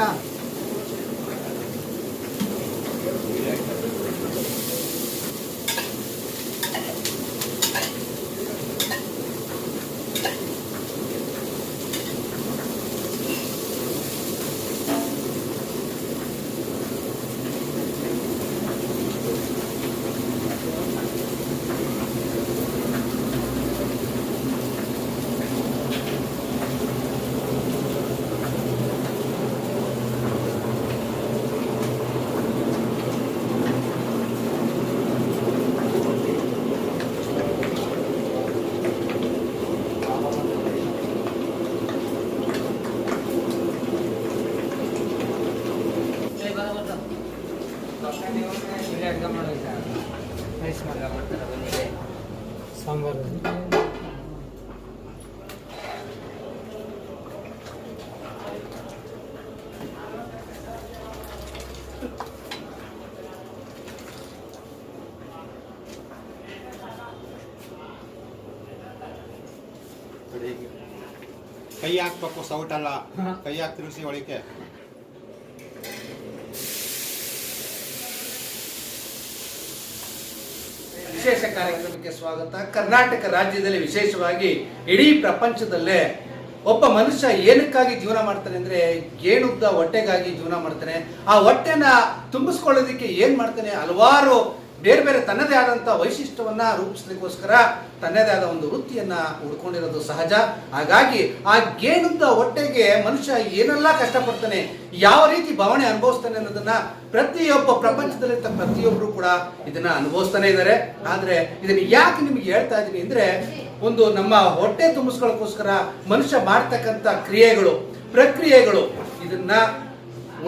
Herrera. ಕೈ ಹಾಕ್ಬೇಕು ಸೌಟಲ್ಲ. ಕೈ ಹಾಕಿ ತಿರುಗಿಸಿ ಒಳಕ್ಕೆ ವಿಶೇಷ ಕಾರ್ಯಕ್ರಮಕ್ಕೆ ಸ್ವಾಗತ. ಕರ್ನಾಟಕ ರಾಜ್ಯದಲ್ಲಿ ವಿಶೇಷವಾಗಿ ಇಡೀ ಪ್ರಪಂಚದಲ್ಲೇ ಒಬ್ಬ ಮನುಷ್ಯ ಏನಕ್ಕಾಗಿ ಜೀವನ ಮಾಡ್ತಾನೆ ಅಂದ್ರೆ ಗೇಣುದ್ದ ಹೊಟ್ಟೆಗಾಗಿ ಜೀವನ ಮಾಡ್ತಾನೆ. ಆ ಹೊಟ್ಟೆನ ತುಂಬಿಸ್ಕೊಳ್ಳೋದಿಕ್ಕೆ ಏನ್ ಮಾಡ್ತಾನೆ? ಹಲವಾರು ಬೇರೆ ಬೇರೆ ತನ್ನದೇ ಆದಂಥ ವೈಶಿಷ್ಟ್ಯವನ್ನು ರೂಪಿಸ್ಲಿಕ್ಕೋಸ್ಕರ ತನ್ನದೇ ಆದ ಒಂದು ವೃತ್ತಿಯನ್ನು ಹುಡ್ಕೊಂಡಿರೋದು ಸಹಜ. ಹಾಗಾಗಿ ಆ ಗೇಣದ ಹೊಟ್ಟೆಗೆ ಮನುಷ್ಯ ಏನೆಲ್ಲ ಕಷ್ಟಪಡ್ತಾನೆ, ಯಾವ ರೀತಿ ಭಾವನೆ ಅನುಭವಿಸ್ತಾನೆ ಅನ್ನೋದನ್ನ ಪ್ರತಿಯೊಬ್ಬ ಪ್ರಪಂಚದಲ್ಲಿರ್ತ ಪ್ರತಿಯೊಬ್ಬರು ಕೂಡ ಇದನ್ನ ಅನುಭವಿಸ್ತಾನೆ ಇದ್ದಾರೆ. ಆದರೆ ಇದನ್ನ ಯಾಕೆ ನಿಮ್ಗೆ ಹೇಳ್ತಾ ಇದ್ದೀನಿ ಅಂದ್ರೆ, ಒಂದು ನಮ್ಮ ಹೊಟ್ಟೆ ತುಂಬಿಸ್ಕೊಳ್ಳೋಕ್ಕೋಸ್ಕರ ಮನುಷ್ಯ ಮಾಡ್ತಕ್ಕಂಥ ಕ್ರಿಯೆಗಳು, ಪ್ರಕ್ರಿಯೆಗಳು ಇದನ್ನ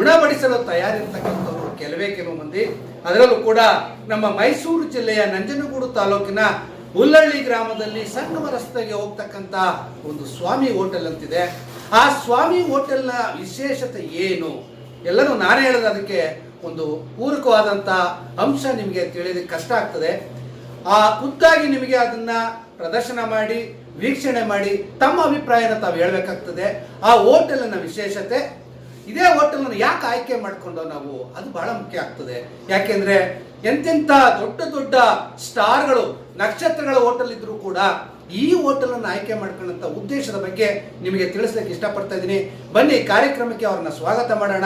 ಉಣಬಡಿಸಲು ತಯಾರಿರ್ತಕ್ಕಂಥವ್ರು ಕೆಲವೇ ಕೆಲವು ಮಂದಿ. ಅದರಲ್ಲೂ ಕೂಡ ನಮ್ಮ ಮೈಸೂರು ಜಿಲ್ಲೆಯ ನಂಜನಗೂಡು ತಾಲೂಕಿನ ಹುಲ್ಲಳ್ಳಿ ಗ್ರಾಮದಲ್ಲಿ ಸಂಗಮ ರಸ್ತೆಗೆ ಹೋಗ್ತಕ್ಕಂಥ ಒಂದು ಸ್ವಾಮಿ ಹೋಟೆಲ್ ಅಂತಿದೆ. ಆ ಸ್ವಾಮಿ ಹೋಟೆಲ್ನ ವಿಶೇಷತೆ ಏನು? ಎಲ್ಲರೂ ನಾನೇ ಹೇಳಿದ ಅದಕ್ಕೆ ಒಂದು ಪೂರಕವಾದಂಥ ಅಂಶ ನಿಮಗೆ ತಿಳಿಯೋದಕ್ಕೆ ಕಷ್ಟ ಆಗ್ತದೆ. ಆ ಖುದ್ದಾಗಿ ನಿಮಗೆ ಅದನ್ನ ಪ್ರದರ್ಶನ ಮಾಡಿ, ವೀಕ್ಷಣೆ ಮಾಡಿ ತಮ್ಮ ಅಭಿಪ್ರಾಯನ ತಾವು ಹೇಳ್ಬೇಕಾಗ್ತದೆ. ಆ ಹೋಟೆಲ್ನ ವಿಶೇಷತೆ ಇದೇ ಹೋಟೆಲ್ನ ಯಾಕೆ ಆಯ್ಕೆ ಮಾಡ್ಕೊಂಡು ನಾವು ಅದು ಬಹಳ ಮುಖ್ಯ ಆಗ್ತದೆ. ಯಾಕೆಂದ್ರೆ ಎಂತೆಂಥ ದೊಡ್ಡ ದೊಡ್ಡ ಸ್ಟಾರ್ಗಳು ನಕ್ಷತ್ರಗಳ ಹೋಟೆಲ್ ಇದ್ರೂ ಕೂಡ ಈ ಹೋಟೆಲ್ ಅನ್ನು ಆಯ್ಕೆ ಮಾಡ್ಕೊಂಡಂತ ಉದ್ದೇಶದ ಬಗ್ಗೆ ನಿಮಗೆ ತಿಳಿಸ್ಲಿಕ್ಕೆ ಇಷ್ಟಪಡ್ತಾ ಇದ್ದೀನಿ. ಬನ್ನಿ ಕಾರ್ಯಕ್ರಮಕ್ಕೆ ಅವ್ರನ್ನ ಸ್ವಾಗತ ಮಾಡೋಣ.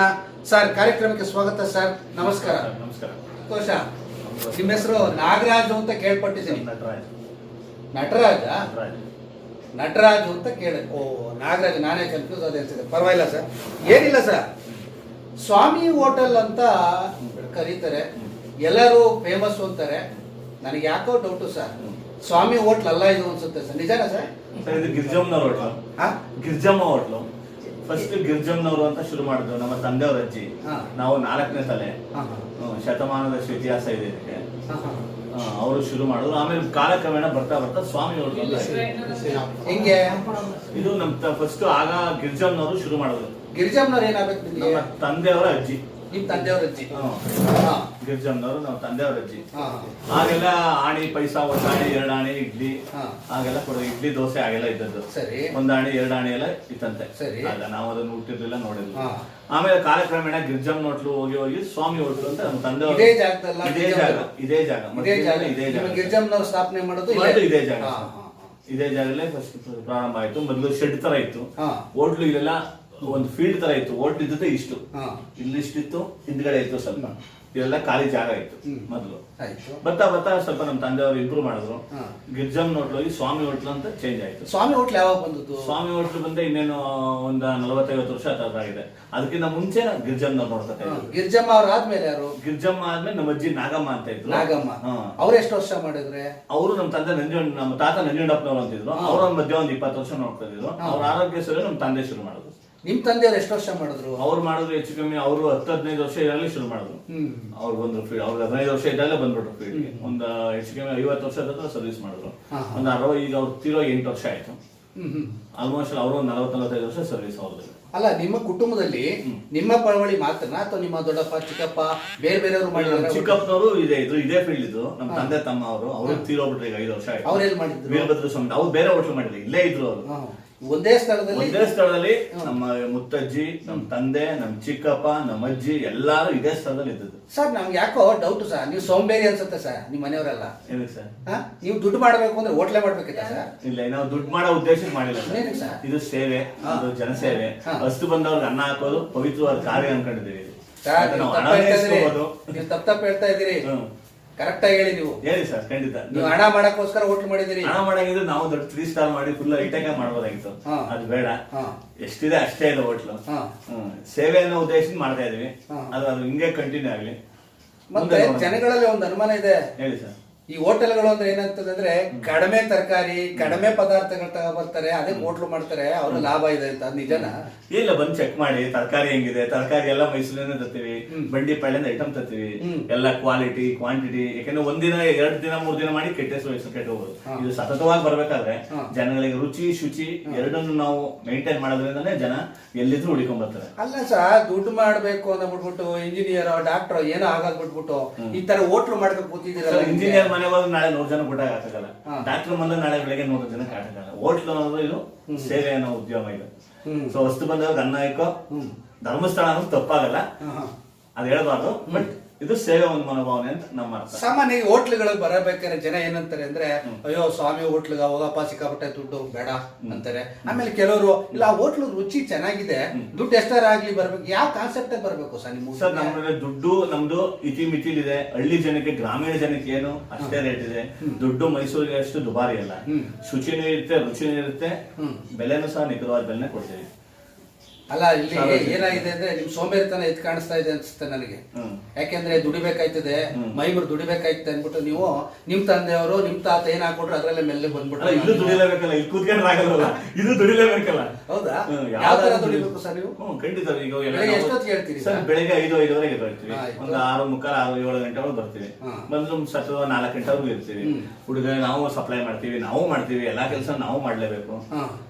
ಸರ್ ಕಾರ್ಯಕ್ರಮಕ್ಕೆ ಸ್ವಾಗತ ಸರ್. ನಮಸ್ಕಾರ. ನಮಸ್ಕಾರ. ಸಂತೋಷ. ನಿಮ್ಮ ಹೆಸರು ನಾಗರಾಜ್ ಅಂತ ಕೇಳ್ಪಟ್ಟಿದ್ದೀನಿ. ನಟರಾಜ್? ನಟರಾಜ. ನಟರಾಜ್ ಅಂತ ಕೇಳಿದೆ. ಓ ನಾಗರಾಜ್ ನಾನೇ ಕನ್ಫ್ಯೂಸ್ ಅದೇ ಅನ್ಸಿದೆ ಪರವಾಗಿಲ್ಲ ಸರ್. ಏನಿಲ್ಲ ಸರ್. ಸ್ವಾಮಿ ಹೋಟೆಲ್ ಅಂತ ಕರೀತಾರೆ. ಎಲ್ಲರೂ ಫೇಮಸ್ ಅಂತಾರೆ. ನನಗೆ ಯಾಕೋ ಡೌಟು ಸರ್. ಸ್ವಾಮಿ ಹೋಟ್ಲ್ ಅಲ್ಲ ಇದು ಅನ್ಸುತ್ತೆ ಸರ್. ನಿಜಾನಾ ಸರ್? ಸರ್ ಇದು ಗಿರ್ಜಮ್ನವ್ರ ಹೋಟ್ಲು. ಹಾ ಗಿರ್ಜಮ್ಮ ಹೋಟ್ಲು. ಫಸ್ಟ್ ಗಿರ್ಜಮ್ನವರು ಅಂತ ಶುರು ಮಾಡಿದ್ರು ನಮ್ಮ ತಂದೆಯವ್ರ ಅಜ್ಜಿ. ನಾವು ನಾಲ್ಕನೇ ತಲೆ. ಶತಮಾನದಷ್ಟು ಇತಿಹಾಸ ಇದೆ ಇದಕ್ಕೆ. ಹಾ, ಹಾ. ಅವರು ಶುರು ಮಾಡಿದ್ರು ಆಮೇಲೆ ಕಾಲಕ್ರಮೇಣ ಬರ್ತಾ ಬರ್ತಾ ಸ್ವಾಮಿ ಅವರು ಹಿಂಗೆ? ಇದು ನಮ್ಮ ಫಸ್ಟ್ ಆಗ ಗಿರಿಜಾಮ್ನವರು ಶುರು ಮಾಡಿದ್ರು. ಗಿರಿಜಾಮ್ನವ್ರು ಏನಾಗಬೇಕು ನಮ್ಮ ಅವರ ತಂದೆಯವರ ಅಜ್ಜಿ. ನಿಮ್ ತಂದೆಯವ್ರ ಅಜ್ಜಿ. ಹಾ. ತಂದೆಯವರ ಅಜ್ಜಿ. ಹಾ ಆಗೆಲ್ಲ ಆಣಿ ಪೈಸಾ ಒಂದ್ ಆಣಿ ಎರಡು ಆಣಿ ಇಡ್ಲಿ. ಹಾ. ಆಗೆಲ್ಲ ಕೊಡೋ ಇಡ್ಲಿ ದೋಸೆ ಆಗೆಲ್ಲ ಇದ್ದದ್ದು. ಸರಿ. ಒಂದ್ ಆಣಿ ಎರಡು ಆಣಿ ಎಲ್ಲ ಇತ್ತಂತೆ. ಸರಿ. ಆಗ ನಾವು ಅದನ್ನ ಹುಟ್ಟಿರ್ಲಿಲ್ಲ ನೋಡಿಲ್ಲ ಹಾ. ಆಮೇಲೆ ಕಾಲಕ್ರಮೇಣ ಗಿರ್ಜಮ್ ನೋಟ್ಲು ಹೋಗಿ ಹೋಗಿ ಸ್ವಾಮಿ ಹೋಟ್ಲು ಅಂತ ನಮ್ಮ ತಂದೆ ಇದೇ ಜಾಗದಲ್ಲ ಇದೇ ಜಾಗ ಇದೇ ಜಾಗ ಇದೇ ಜಾಗ. ಇದೇ ನಿಮ್ಮ ಜಾಗ. ಗಿರಿಜಮ್ಮನವ್ರು ಸ್ಥಾಪನೆ ಮಾಡೋದು ಇದೆ ಇದೇ ಜಾಗ. ಹಾ, ಹಾ, ಹಾ. ಇದೇ ಜಾಗದಲ್ಲೇ ಫಸ್ಟ್ ಪ್ರಾರಂಭ ಆಯ್ತು. ಮೊದಲು ಶೆಡ್ ತರ ಇತ್ತು. ಹಾ. ಹೋಟ್ಲು ಇಲ್ಲೆಲ್ಲ ಒಂದು ಫೀಲ್ಡ್ ತರ ಇತ್ತು. ಓಟ್ ಇದ್ದತೆ ಇಷ್ಟು. ಇಲ್ಲಿ ಇಷ್ಟಿತ್ತು ಹಿಂದ್ಗಡೆ ಇತ್ತು ಸ್ವಲ್ಪ. ಇದೆಲ್ಲ ಖಾಲಿ ಜಾಗ ಇತ್ತು. ಮೊದಲು. ಬರ್ತಾ ಬರ್ತಾ ಸ್ವಲ್ಪ ನಮ್ಮ ತಂದೆಯವರು ಇಂಪ್ರೂವ್ ಮಾಡಿದ್ರು. ಗಿರ್ಜಮ್ ಹೋಟ್ಲು ಹೋಗಿ ಸ್ವಾಮಿ ಹೋಟ್ಲು ಅಂತ ಚೇಂಜ್ ಆಯ್ತು. ಸ್ವಾಮಿ ಹೋಟ್ಲ್ ಯಾವಾಗ ಬಂದದ್ದು? ಸ್ವಾಮಿ ಹೋಟ್ಲು ಬಂದ ಇನ್ನೇನು ಒಂದ ನಲವತ್ತೈವತ್ತು ವರ್ಷ ಆಗಿದೆ. ಅದಕ್ಕಿಂತ ಮುಂಚೆ ಗಿರ್ಜಮ್ ನೋಡ್ತಾರೆ ಗಿರ್ಜಮ್ಮ ಗಿರಿಜಮ್ಮ ಅವ್ರ ಆದ್ಮೇಲೆ ಯಾರು? ಗಿರ್ಜಮ್ಮ ಆದ್ಮೇಲೆ ನಮ್ಮ ಅಜ್ಜಿ ನಾಗಮ್ಮ ಅಂತ ಇದ್ರು. ನಾಗಮ್ಮ. ಅವ್ರು ಎಷ್ಟು ವರ್ಷ ಮಾಡಿದ್ರೆ? ಅವರು ನಮ್ಮ ತಂದೆ ನಂಜುಂಡ ನಮ್ಮ ತಾತ ನಂಜುಂಡಪ್ಪನವ್ರು ಅಂತಿದ್ರು. ಅವ್ರ ಮಧ್ಯ ಒಂದ್ ಇಪ್ಪತ್ತು ವರ್ಷ ನೋಡ್ತಾ ಇದ್ರು. ಅವ್ರ ಆರೋಗ್ಯ ಸರಿ ನಮ್ಮ ತಂದೆ ಶುರು ಮಾಡಿದ್ರು. ನಿಮ್ ತಂದೆಯವ್ರು ಎಷ್ಟು ವರ್ಷ ಮಾಡಿದ್ರು? ಅವ್ರು ಮಾಡಿದ್ರು ಹೆಚ್ಚು ಕಮ್ಮಿ ಅವರು ಹತ್ತು ಹದಿನೈದು ವರ್ಷ ಇರಲಿ ಶುರು ಮಾಡಿದ್ರು. ಹ್ಮ್. ಅವ್ರು ಬಂದ್ರು ಫೀಲ್ಡ್ ಅವ್ರು ಹದಿನೈದು ವರ್ಷ ಇದ್ದಾಗಲೇ ಬಂದ್ಬಿಟ್ರು ಫೀಲ್ಡ್ ಒಂದು ಹೆಚ್ಚು ಕಮ್ಮಿ ಐವತ್ತು ವರ್ಷ ಹತ್ರ ಸರ್ವಿಸ್ ಮಾಡಿದ್ರು. ಒಂದ್ ಅರವತ್ತು ಈಗ ಅವ್ರು ತೀರೋ ಎಂಟು ವರ್ಷ ಆಯ್ತು. ಆಲ್ಮೋಸ್ಟ್ ಅವರು ಒಂದು ನಲವತ್ತು ನಲವತ್ತೈದು ವರ್ಷ ಸರ್ವಿಸ್ ಅವ್ರದ್ದು. ಅಲ್ಲ ನಿಮ್ಮ ಕುಟುಂಬದಲ್ಲಿ ನಿಮ್ಮ ಪಳವಳಿ ಮಾತ್ರನಾ ಅಥವಾ ನಿಮ್ಮ ದೊಡ್ಡಪ್ಪ ಚಿಕ್ಕಪ್ಪ ಬೇರೆ ಬೇರೆಯವರು ಮಾಡಿದ್ರು? ಚಿಕ್ಕಪ್ಪನವರು ಇದೆ ಇದ್ರು ಇದೇ ಫೀಲ್ಡ್ ಇದು ನಮ್ಮ ತಂದೆ ತಮ್ಮ ಅವರು. ಅವರು ತೀರೋಗ್ಬಿಟ್ರೆ ಈಗ ಐದು ವರ್ಷ ಆಯ್ತು. ಅವ್ರು ಏನ್ ಮಾಡಿದ್ರು? ವೀರಭದ್ರ ಸ್ವಾಮಿ ಅವ್ರು ಬೇರೆ ಹೋಟ್ಲು ಮಾಡಿದ್ರು. ಇಲ್ಲೇ ಇದ್ರು ಅವರು. ಒಂದೇ ಸ್ಥಳದಲ್ಲಿ ಒಂದೇ ಸ್ಥಳದಲ್ಲಿ ನಮ್ಮ ಮುತ್ತಜ್ಜಿ ನಮ್ಮ ತಂದೆ ನಮ್ಮ ಚಿಕ್ಕಪ್ಪ ನಮ್ಮ ಅಜ್ಜಿ ಎಲ್ಲಾರು ಇದೇ ಸ್ಥಳದಲ್ಲಿ ಇದ್ದದ್ದು ಸರ್ ನಮ್ಗೆ ಯಾಕೋ ಡೌಟ್ ಸರ್ ನೀವು ಸೋಂಬೇರಿ ಅನ್ಸುತ್ತೆ ಸರ್ ನಿಮ್ಮ ಮನೆಯವರೆಲ್ಲ ಏನಕ್ಕೆ ಸರ್ ಹಾ? ನೀವು ದುಡ್ಡು ಮಾಡಬೇಕು ಅಂದ್ರೆ ಹೋಟ್ಲೆ ಮಾಡ್ಬೇಕಿತ್ತ ಸರ್ ಇಲ್ಲ ನಾವು ದುಡ್ಡು ಮಾಡೋ ಉದ್ದೇಶ ಮಾಡಿಲ್ಲ ಸರ್. ಏನಕ್ಕೆ ಸರ್? ಇದು ಸೇವೆ ಇದು ಜನಸೇವೆ ಹಾ. ಅಷ್ಟು ಬಂದವ್ರಿಗೆ ಅನ್ನ ಹಾಕೋದು ಪವಿತ್ರವಾದ ಕಾರ್ಯ ಅನ್ಕೊಂಡಿದ್ದೀವಿ. ಸರ್ ನೀವು ನಾವು ತಪ್ಪ ಹಣನೇ ಹೇಳ್ತಾ ಇದ್ದೀರಿ ಇಸ್ಕೊಬೋದು. ನೀವು ತಪ್ಪ ತಪ್ಪ ಹೇಳ್ತಾ ಇದ್ದೀರಿ ಹ್ಮ್. ಕರೆಕ್ಟ್ ಆಗಿ ಹೇಳಿ ನೀವು ಹೇಳಿ ಸರ್ ಖಂಡಿತ ನೀವು ಹಣ ಮಾಡಕ್ಕೋಸ್ಕರ ಹೋಟ್ಲ್ ಮಾಡಿದಿರಿ ಹಣ ಮಾಡಂಗಿದ್ರೆ ನಾವು ದೊಡ್ಡ ತ್ರೀ ಸ್ಟಾರ್ ಮಾಡಿ ಫುಲ್ ಐಟಾಗ ಮಾಡ್ಬೋದಾಗಿತ್ತು ಹಾ. ಅದು ಬೇಡ ಹಾ. ಎಷ್ಟಿದೆ ಅಷ್ಟೇ ಇದೆ ಹೋಟ್ಲು ಹಾ. ಹ್ಮ್. ಸೇವೆ ಅನ್ನೋ ಉದ್ದೇಶದಿಂದ ಮಾಡ್ತಾ ಇದೀವಿ ಹಾ. ಅದು ಅದು ಹಿಂಗೆ ಕಂಟಿನ್ಯೂ ಆಗ್ಲಿ ಮತ್ತೆ ಮುಂದೆ ನೋಡೋಣ. ಜನಗಳಲ್ಲಿ ಒಂದು ಅನುಮಾನ ಇದೆ ಹೇಳಿ ಸರ್ ಈ ಹೋಟೆಲ್ಗಳು ಅಂದ್ರೆ ಏನಂತಂದ್ರೆ ಕಡಿಮೆ ತರಕಾರಿ ಕಡಿಮೆ ಪದಾರ್ಥಗಳು ಬರ್ತಾರೆ ಅದೇ ಹೋಟ್ಲು ಮಾಡ್ತಾರೆ ಅವ್ರ ಲಾಭ ಇದೆ ಅಂತ ನಿಜನ? ಇಲ್ಲ ಬಂದ್ ಚೆಕ್ ಮಾಡಿ ತರಕಾರಿ ಹೆಂಗಿದೆ ತರಕಾರಿ ಎಲ್ಲ ಮೈಸೂರಿನ ತರ್ತೀವಿ ಬಂಡಿ ಪಾಳ್ಯದ ಐಟಮ್ ತರ್ತೀವಿ. ಎಲ್ಲ ಕ್ವಾಲಿಟಿ ಕ್ವಾಂಟಿಟಿ ಯಾಕಂದ್ರೆ ಒಂದಿನ ಎರಡ್ ದಿನ ಮೂರ್ ದಿನ ಮಾಡಿ ಕೆಟ್ಟ ಹೆಸರು ಕೆಟ್ಟ ಹೋಗೋದು. ಇದು ಸತತವಾಗಿ ಬರ್ಬೇಕಾದ್ರೆ ಜನಗಳಿಗೆ ರುಚಿ ಶುಚಿ ಎರಡನ್ನು ನಾವು ಮೇಂಟೈನ್ ಮಾಡೋದ್ರಿಂದನೇ ಜನ ಎಲ್ಲಿದ್ರು ಉಳಿಕೊಂಡ್ ಬರ್ತಾರೆ. ಅಲ್ಲ ಸರ್ ದುಡ್ಡು ಮಾಡ್ಬೇಕು ಅಂತ ಬಿಟ್ಬಿಟ್ಟು ಇಂಜಿನಿಯರ್ ಡಾಕ್ಟರ್ ಏನೋ ಆಗೋದ್ ಬಿಟ್ಬಿಟ್ಟು ಈ ತರ ಹೋಟ್ಲು ಮಾಡ್ಕೊಂಡು ಕೂತಿದ್ದೀರಲ್ಲ ಇಂಜಿನಿಯರ್ ಮನೆಗೆ ಹೋದ್ರೆ ನಾಳೆ ನೂರು ಜನ ಊಟ ಹಾಕಲ್ಲ. ಡಾಕ್ಟರ್ ಬಂದ್ರೆ ನಾಳೆ ಬೆಳಗ್ಗೆ ನೂರು ಜನಕ್ಕೆ ಹಾಕಲ್ಲ ಹೋಟ್ಲು ಅನ್ನೋದು ಇದು ಸೇವೆ ಅನ್ನೋ ಉದ್ಯಮ ಇದು. ಸೊ ವಸ್ತು ಬಂದವ್ರಿಗೆ ಅನ್ನ ಹ್ಮ್. ಧರ್ಮಸ್ಥಳ ಅನ್ನೋದು ತಪ್ಪಾಗಲ್ಲ. ಅದು ಹೇಳ್ಬಾರ್ದು ಬಟ್ ಇದು ಸೇವೆ ಒಂದು ಮನೋಭಾವನೆ ಅಂತ ನಮ್ಮ ಅರ್ಥ. ಸಾಮಾನ್ಯ ಹೋಟ್ಲುಗಳು ಬರಬೇಕಾದ್ರೆ ಜನ ಏನಂತಾರೆ ಅಂದ್ರೆ ಅಯ್ಯೋ ಸ್ವಾಮಿ ಹೋಟ್ಲಿಗೆ ಹೋಗಪ್ಪ ಸಿಕ್ಕಾಪಟ್ಟೆ ದುಡ್ಡು ಬೇಡ ಅಂತಾರೆ. ಆಮೇಲೆ ಕೆಲವರು ಇಲ್ಲ ಆ ಹೋಟ್ಲು ರುಚಿ ಚೆನ್ನಾಗಿದೆ ದುಡ್ಡು ಎಷ್ಟರ ಆಗ್ಲಿ ಬರ್ಬೇಕು ಯಾವ ಕಾನ್ಸೆಪ್ಟ್ ಬರ್ಬೇಕು ಸರ್ ನಿಮ್ಮ ಸರ್ ನಮ್ಮ ದುಡ್ಡು ನಮ್ದು ಇತಿ ಮಿತಿಲಿದೆ ಹಳ್ಳಿ ಜನಕ್ಕೆ ಗ್ರಾಮೀಣ ಜನಕ್ಕೆ ಏನು ಅಷ್ಟೇ ರೇಟ್ ಇದೆ. ದುಡ್ಡು ಮೈಸೂರಿಗೆ ಅಷ್ಟು ದುಬಾರಿ ಅಲ್ಲ. ಶುಚಿನೂ ಇರುತ್ತೆ ರುಚಿನೂ ಇರುತ್ತೆ. ಬೆಲೆನೂ ಸಹ ನಿಖರವಾದ ಬೆಲೆನೇ ಕೊಡ್ತೀವಿ. ಅಲ್ಲ ಇಲ್ಲಿ ಏನಾಗಿದೆ ಅಂದ್ರೆ ನಿಮ್ ಸೋಂಬೇರಿತನ ಎತ್ ಕಾಣಿಸ್ತಾ ಇದೆ ಅನ್ಸುತ್ತೆ ನನಗೆ. ಯಾಕೆಂದ್ರೆ ದುಡಿಬೇಕಾಯ್ತದೆ ಮೈಮರು ದುಡಿಬೇಕಾಯ್ತದೆ ಅನ್ಬಿಟ್ಟು ನೀವು ನಿಮ್ ತಂದೆಯವರು ನಿಮ್ ತಾತ ಏನ್ ಹಾಕೊಟ್ರು ಅದ್ರಲ್ಲೇ ಮೆಲ್ಲೆ ಬಂದ್ಬಿಟ್ರೆ ಬಂದ್ಬಿಟ್ಟು ಇಲ್ಲೂ ದುಡಿಲೇಬೇಕಲ್ಲ ಇಲ್ಲಿ ಕೂತ್ಕೊಂಡ್ರೆ ಆಗಲ್ಲ ಇದು ದುಡಿಲೇಬೇಕಲ್ಲ? ಹೌದಾ? ಯಾವ ತರ ದುಡಿಬೇಕು? ಸರ್ ನೀವು? ಖಂಡಿತ ಈಗ ಎಷ್ಟೊತ್ತಿಗೆ ಹೇಳ್ತೀರಿ ಸರ್? ಬೆಳಿಗ್ಗೆ ಐದು ಐದುವರೆಗೆ ಬರ್ತೀವಿ. ಒಂದು ಆರು ಮುಕ್ಕಾಲು ಆರು ಏಳು ಗಂಟೆ ಒಳಗೆ ಬರ್ತೀವಿ. ಬಂದು ಸತ್ವ ನಾಲ್ಕು ಗಂಟೆವರೆಗೂ ಇರ್ತೀವಿ. ಹುಡುಗ ನಾವು ಸಪ್ಲೈ ಮಾಡ್ತೀವಿ ನಾವು ಮಾಡ್ತೀವಿ ಎಲ್ಲಾ ಕೆಲಸ ನಾವು ಮಾಡ್ಲೇಬೇಕು.